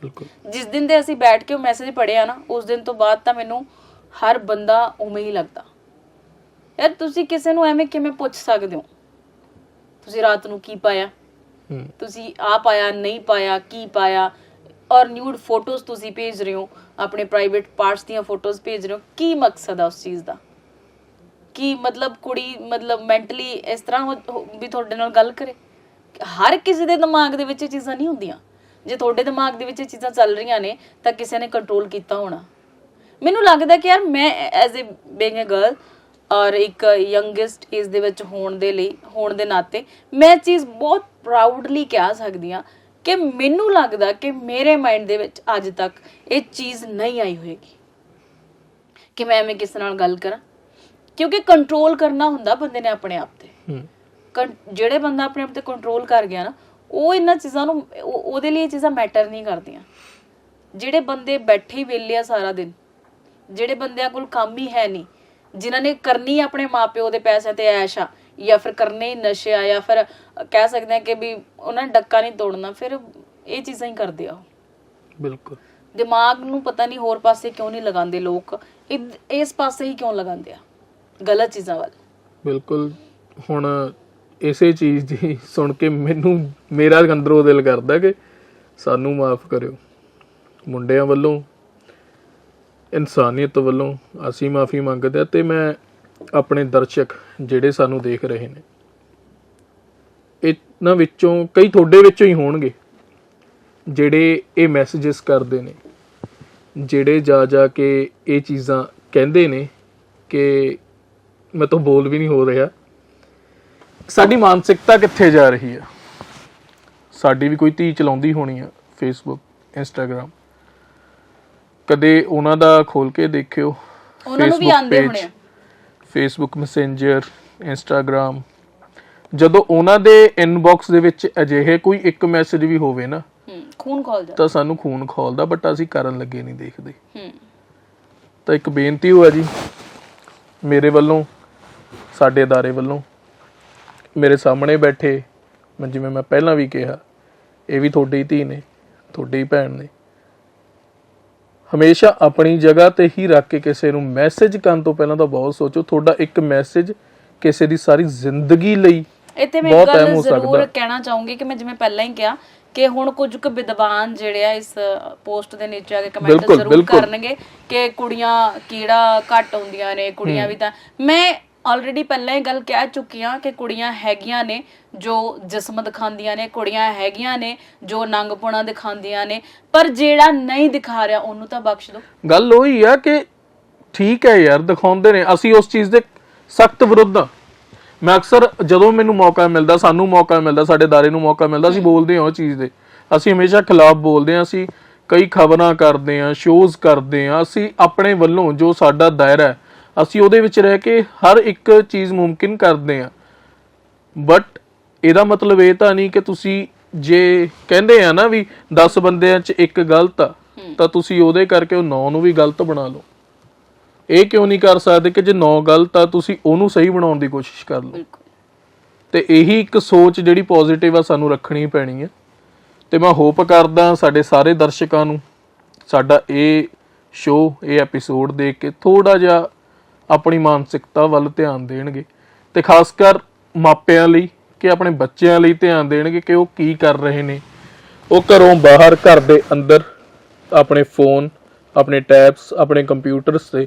ਬਿਲਕੁਲ। ਜਿਸ ਦਿਨ ਦੇ ਅਸੀਂ ਬੈਠ ਕੇ ਉਹ ਮੈਸੇਜ ਪੜ੍ਹਿਆ ਨਾ ਉਸ ਦਿਨ ਤੋਂ ਬਾਅਦ ਤਾਂ ਮੈਨੂੰ ਹਰ ਬੰਦਾ ਉਵੇਂ ਹੀ ਲੱਗਦਾ। ਯਾਰ ਤੁਸੀਂ ਕਿਸੇ ਨੂੰ ਐਵੇਂ ਕਿਵੇਂ ਪੁੱਛ ਸਕਦੇ ਹੋ? ਤੁਸੀਂ ਰਾਤ ਨੂੰ ਕੀ ਪਾਇਆ? ਤੁਸੀਂ ਆ ਪਾਇਆ ਨਹੀਂ ਪਾਇਆ ਕੀ ਪਾਇਆ? ਔਰ ਨਿਊਡ ਫੋਟੋਜ਼ ਤੁਸੀਂ ਭੇਜ ਰਹੇ ਹੋ ਆਪਣੇ ਪ੍ਰਾਈਵੇਟ ਪਾਰਟਸ ਦੀਆਂ ਫੋਟੋਜ਼ ਭੇਜ ਰਹੇ ਹੋ ਕੀ ਮਕਸਦ ਆ ਉਸ ਚੀਜ਼ ਦਾ? ਕੀ ਮਤਲਬ ਕੁੜੀ ਮਤਲਬ ਮੈਂਟਲੀ ਇਸ ਤਰ੍ਹਾਂ ਵੀ ਤੁਹਾਡੇ ਨਾਲ ਗੱਲ ਕਰੇ? ਹਰ ਕਿਸੇ ਦੇ ਦਿਮਾਗ ਦੇ ਵਿੱਚ ਇਹ ਚੀਜ਼ਾਂ ਨਹੀਂ ਹੁੰਦੀਆਂ। ਜੇ ਤੁਹਾਡੇ ਦਿਮਾਗ ਦੇ ਵਿੱਚ ਇਹ ਚੀਜ਼ਾਂ ਚੱਲ ਰਹੀਆਂ ਨੇ, ਤਾਂ ਕਿਸੇ ਨੇ ਕੰਟਰੋਲ ਕੀਤਾ ਹੋਣਾ। ਮੈਨੂੰ ਲੱਗਦਾ ਕਿ ਯਾਰ ਮੈਂ as a being a girl ਔਰ ਇੱਕ ਯੰਗੈਸਟ ਏਜ ਦੇ ਵਿੱਚ ਹੋਣ ਦੇ ਲਈ, ਹੋਣ ਦੇ ਨਾਤੇ, ਮੈਂ ਇਹ ਚੀਜ਼ ਬਹੁਤ ਪ੍ਰਾਊਡਲੀ ਕਹਿ ਸਕਦੀ ਹਾਂ ਕਿ ਮੈਨੂੰ ਲੱਗਦਾ ਕਿ ਮੇਰੇ ਮਾਈਂਡ ਦੇ ਵਿੱਚ ਅੱਜ ਤੱਕ ਇਹ ਚੀਜ਼ ਨਹੀਂ ਆਈ ਹੋਏਗੀ। ਕਿ ਮੈਂ ਐਵੇਂ ਕਿਸੇ ਨਾਲ ਗੱਲ ਕਰਾਂ? ਕਿਉਂਕਿ ਕੰਟਰੋਲ ਕਰਨਾ ਹੁੰਦਾ ਬੰਦੇ ਨੇ ਆਪਣੇ ਆਪ ਤੇ। ਜਿਹੜੇ ਬੰਦਾ ਆਪਣੇ ਆਪ ਤੇ ਕੰਟਰੋਲ ਕਰ ਗਿਆ ਨਾ ਉਹ ਇਹਨਾਂ ਚੀਜ਼ਾਂ ਨੂੰ ਉਹ- ਉਹਦੇ ਲਈ ਇਹ ਚੀਜ਼ਾਂ ਮੈਟਰ ਨਹੀਂ ਕਰਦੀਆਂ। ਜਿਹੜੇ ਬੰਦੇ ਬੈਠੇ ਹੀ ਵਿਹਲੇ ਆ ਸਾਰਾ ਦਿਨ ਜਿਹੜੇ ਬੰਦਿਆਂ ਕੋਲ ਕੰਮ ਹੀ ਹੈ ਨਹੀਂ ਜਿਨ੍ਹਾਂ ਨੇ ਕਰਨੀ ਆਪਣੇ ਮਾਪਿਓ ਦੇ ਪੈਸੇ ਤੇ ਐਸ਼ ਆ ਜਾਂ ਫਿਰ ਕਰਨੇ ਨਸ਼ੇ ਆ ਜਾਂ ਫਿਰ ਕਹਿ ਸਕਦੇ ਆ ਕਿ ਵੀ ਉਹਨਾਂ ਨੇ ਡੱਕਾ ਨਹੀਂ ਤੋੜਨਾ ਫਿਰ ਇਹ ਚੀਜ਼ਾਂ ਹੀ ਕਰਦੇ ਆ ਉਹ। ਬਿਲਕੁਲ। ਦਿਮਾਗ ਨੂੰ ਪਤਾ ਨਹੀਂ ਹੋਰ ਪਾਸੇ ਕਿਉਂ ਨਹੀਂ ਲਗਾਉਂਦੇ ਲੋਕ ਇਸ ਪਾਸੇ ਹੀ ਕਿਉਂ ਲਗਾਉਂਦੇ ਆ ਗਲਤ ਚੀਜ਼ਾਂ ਵੱਲ। ਬਿਲਕੁਲ। ਹੁਣ ਇਸੇ ਚੀਜ਼ ਦੀ ਸੁਣ ਕੇ ਮੈਨੂੰ, ਮੇਰਾ ਅੰਦਰੋਂ ਦਿਲ ਕਰਦਾ ਕਿ ਸਾਨੂੰ ਮਾਫ ਕਰਿਓ। ਮੁੰਡਿਆਂ ਵੱਲੋਂ, ਇਨਸਾਨੀਅਤ ਵੱਲੋਂ ਅਸੀਂ ਮਾਫੀ ਮੰਗਦੇ ਹਾਂ ਤੇ ਮੈਂ ਆਪਣੇ ਦਰਸ਼ਕ ਜਿਹੜੇ ਸਾਨੂੰ ਦੇਖ ਰਹੇ ਨੇ, ਇਹਨਾਂ ਵਿੱਚੋਂ ਕਈ ਤੁਹਾਡੇ ਵਿੱਚੋਂ ਹੀ ਹੋਣਗੇ, ਜਿਹੜੇ ਇਹ ਮੈਸੇजेस ਕਰਦੇ ਨੇ, ਜਿਹੜੇ ਜਾ ਜਾ ਕੇ ਇਹ ਚੀਜ਼ਾਂ ਕਹਿੰਦੇ ਨੇ ਕਿ ਮੈਂ ਤਾਂ ਬੋਲ ਵੀ ਨਹੀਂ ਹੋ ਰਿਹਾ। ਸਾਡੀ ਮਾਨਸਿਕਤਾ ਕਿੱਥੇ ਜਾ ਰਹੀ ਆ ਸਾਡੀ ਵੀ ਕੋਈ ਧੀ ਚਲਾਉਂਦੀ ਹੋਣੀ ਆ ਫੇਸਬੁੱਕ ਇੰਸਟਾਗ੍ਰam ਕਦੇ ਉਹਨਾਂ ਦਾ ਖੋਲ ਕੇ ਦੇਖਿਓ ਉਹਨਾਂ ਨੂੰ ਵੀ Facebook ਆਉਂਦੇ page, ਹੋਣੇ ਆ ਫੇਸਬੁੱਕ ਮੈਸੇਂਜਰ ਇੰਸਟਾਗ੍ਰam ਜਦੋਂ ਉਹਨਾਂ ਦੇ ਇਨਬਾਕਸ ਦੇ ਵਿੱਚ ਅਜਿਹੇ ਕੋਈ ਇੱਕ ਮੈਸੇਜ ਵੀ ਹੋਵੇ ਨਾ ਹੂੰ ਖੂਨ ਖੋਲ ਜਾ ਤਾਂ ਸਾਨੂੰ ਖੂਨ ਖੋਲਦਾ ਬਟ ਅਸੀਂ ਕਰਨ ਲੱਗੇ ਨਹੀਂ ਦੇਖਦੇ ਹੂੰ ਤਾਂ ਇੱਕ ਬੇਨਤੀ ਹੋਇਆ ਜੀ ਮੇਰੇ ਵੱਲੋਂ ਸਾਡੇ ادارے ਵੱਲੋਂ ਮੇਰੇ ਸਾਹਮਣੇ ਬੈਠੇ ਮੈਂ ਜਿਵੇਂ ਮੈਂ ਪਹਿਲਾਂ ਵੀ ਕਿਹਾ ਇਹ ਵੀ ਤੁਹਾਡੀ ਧੀ ਨੇ ਤੁਹਾਡੀ ਭੈਣ ਨੇ ਹਮੇਸ਼ਾ ਆਪਣੀ ਜਗ੍ਹਾ ਤੇ ਹੀ ਰੱਖ ਕੇ ਕਿਸੇ ਨੂੰ ਮੈਸੇਜ ਕਰਨ ਤੋਂ ਪਹਿਲਾਂ ਤਾਂ ਬਹੁਤ ਸੋਚੋ ਤੁਹਾਡਾ ਇੱਕ ਮੈਸੇਜ ਕਿਸੇ ਦੀ ਸਾਰੀ ਜ਼ਿੰਦਗੀ ਲਈ ਇੱਥੇ ਮੈਂ ਇੱਕ ਗੱਲ ਜ਼ਰੂਰ। ਕਹਿਣਾ ਚਾਹੂੰਗੀ ਕਿ ਮੈਂ ਜਿਵੇਂ ਪਹਿਲਾਂ ਹੀ ਕਿਹਾ ਕਿ ਹੁਣ ਕੁਝ ਕੁ ਵਿਦਵਾਨ ਜਿਹੜੇ ਆ ਇਸ ਪੋਸਟ ਦੇ ਨੀਚੇ ਆ ਕੇ ਕਮੈਂਟ ਜ਼ਰੂਰ। ਕਰਨਗੇ ਕਿ ਕੁੜੀਆਂ ਕੀੜਾ ਘੱਟ ਹੁੰਦੀਆਂ ਨੇ ਕੁੜੀਆਂ ਵੀ ਤਾਂ ਮੈਂ ਆਲਰੇਡੀ ਪਹਿਲਾਂ ਹੀ ਗੱਲ ਕਹਿ ਚੁੱਕੀ ਹਾਂ ਕਿ ਕੁੜੀਆਂ ਹੈਗੀਆਂ ਨੇ, ਜੋ ਜਿਸਮ ਦਿਖਾਉਂਦੀਆਂ ਨੇ, ਕੁੜੀਆਂ ਹੈਗੀਆਂ ਨੇ, ਜੋ ਨੰਗਪੁਣਾ ਦਿਖਾਉਂਦੀਆਂ ਨੇ, ਪਰ ਜਿਹੜਾ ਨਹੀਂ ਦਿਖਾ ਰਿਹਾ ਉਹਨੂੰ ਤਾਂ ਬਖਸ਼ ਦਿਓ। ਗੱਲ ਉਹੀ ਆ ਕਿ ਠੀਕ ਹੈ ਯਾਰ, ਦਿਖਾਉਂਦੇ ਨੇ। ਅਸੀਂ ਉਸ ਚੀਜ਼ ਦੇ ਸਖਤ ਵਿਰੁੱਧ ਆ। ਮੈਂ ਅਕਸਰ ਜਦੋਂ ਮੈਨੂੰ ਮੌਕਾ ਮਿਲਦਾ, ਸਾਨੂੰ ਮੌਕਾ ਮਿਲਦਾ, ਸਾਡੇ ਦਾਰੇ ਨੂੰ ਮੌਕਾ ਮਿਲਦਾ, ਅਸੀਂ ਬੋਲਦੇ ਹਾਂ ਉਹ ਚੀਜ਼ ਦੇ। ਅਸੀਂ ਹਮੇਸ਼ਾ ਖਿਲਾਫ ਬੋਲਦੇ ਹਾਂ, ਅਸੀਂ ਕਈ ਖਬਰਾਂ ਕਰਦੇ ਹਾਂ ਸ਼ੋਜ਼ ਕਰਦੇ ਹਾਂ, ਅਸੀਂ ਆਪਣੇ ਵੱਲੋਂ ਜੋ ਸਾਡਾ ਦਾਇਰਾ ਹੈ ਅਸੀਂ ਉਹਦੇ ਵਿੱਚ ਰਹਿ ਕੇ ਹਰ ਇੱਕ ਚੀਜ਼ ਮੁਮਕਿਨ ਕਰਦੇ ਹਾਂ। ਬਟ ਇਹਦਾ ਮਤਲਬ ਇਹ ਤਾਂ ਨਹੀਂ ਕਿ ਤੁਸੀਂ ਜੇ ਕਹਿੰਦੇ ਆ ਨਾ ਵੀ 10 ਬੰਦਿਆਂ 'ਚ ਇੱਕ ਗਲਤ ਆ ਤਾਂ ਤੁਸੀਂ ਉਹਦੇ ਕਰਕੇ ਉਹ 9 ਨੂੰ ਵੀ ਗਲਤ ਬਣਾ ਲਓ। ਇਹ ਕਿਉਂ ਨਹੀਂ ਕਰ ਸਕਦੇ ਕਿ ਜੇ 9 ਗਲਤ ਆ ਤੁਸੀਂ ਉਹਨੂੰ ਸਹੀ ਬਣਾਉਣ ਦੀ ਕੋਸ਼ਿਸ਼ ਕਰ ਲਓ। ਤੇ ਇਹੀ ਇੱਕ ਸੋਚ ਜਿਹੜੀ ਪੋਜ਼ਿਟਿਵ ਆ ਸਾਨੂੰ ਰੱਖਣੀ ਪੈਣੀ ਹੈ ਤੇ ਮੈਂ ਹੋਪ ਕਰਦਾ ਸਾਡੇ ਸਾਰੇ ਦਰਸ਼ਕਾਂ ਨੂੰ ਸਾਡਾ ਇਹ ਸ਼ੋਅ ਇਹ ਐਪੀਸੋਡ ਦੇਖ ਕੇ ਥੋੜਾ ਜਿਹਾ ਆਪਣੀ ਮਾਨਸਿਕਤਾ ਵੱਲ ਧਿਆਨ ਦੇਣਗੇ ਤੇ ਖਾਸ ਕਰ ਮਾਪਿਆਂ ਲਈ ਕਿ ਆਪਣੇ ਬੱਚਿਆਂ ਲਈ ਧਿਆਨ ਦੇਣਗੇ ਕਿ ਉਹ ਕੀ ਕਰ ਰਹੇ ਨੇ। ਉਹ ਘਰੋਂ ਬਾਹਰ ਘਰ ਦੇ ਅੰਦਰ ਆਪਣੇ ਫੋਨ, ਆਪਣੇ ਟੈਬਸ, ਆਪਣੇ ਕੰਪਿਊਟਰਸ ਤੇ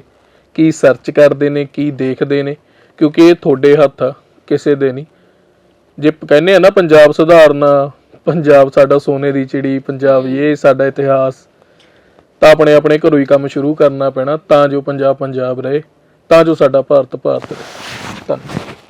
ਕੀ ਸਰਚ ਕਰਦੇ ਨੇ, ਕੀ ਦੇਖਦੇ ਨੇ, ਕਿਉਂਕਿ ਇਹ ਤੁਹਾਡੇ ਹੱਥ ਆ, ਕਿਸੇ ਦੇ ਨਹੀਂ। ਜੇ ਕਹਿੰਦੇ ਆ ਨਾ ਪੰਜਾਬ ਸੁਧਾਰਨਾ, ਪੰਜਾਬ ਸਾਡਾ ਸੋਨੇ ਦੀ ਚਿੜੀ, ਪੰਜਾਬ ਇਹ ਸਾਡਾ ਇਤਿਹਾਸ, ਤਾਂ ਆਪਣੇ ਆਪਣੇ ਘਰੋਂ ਹੀ ਕੰਮ ਸ਼ੁਰੂ ਕਰਨਾ ਪੈਣਾ, ਤਾਂ ਜੋ ਪੰਜਾਬ ਪੰਜਾਬ ਰਹੇ। ਤਾਂ ਜੋ ਸਾਡਾ ਭਾਰਤ ਭਾਰਤ ਰਹੇ। ਧੰਨਵਾਦ।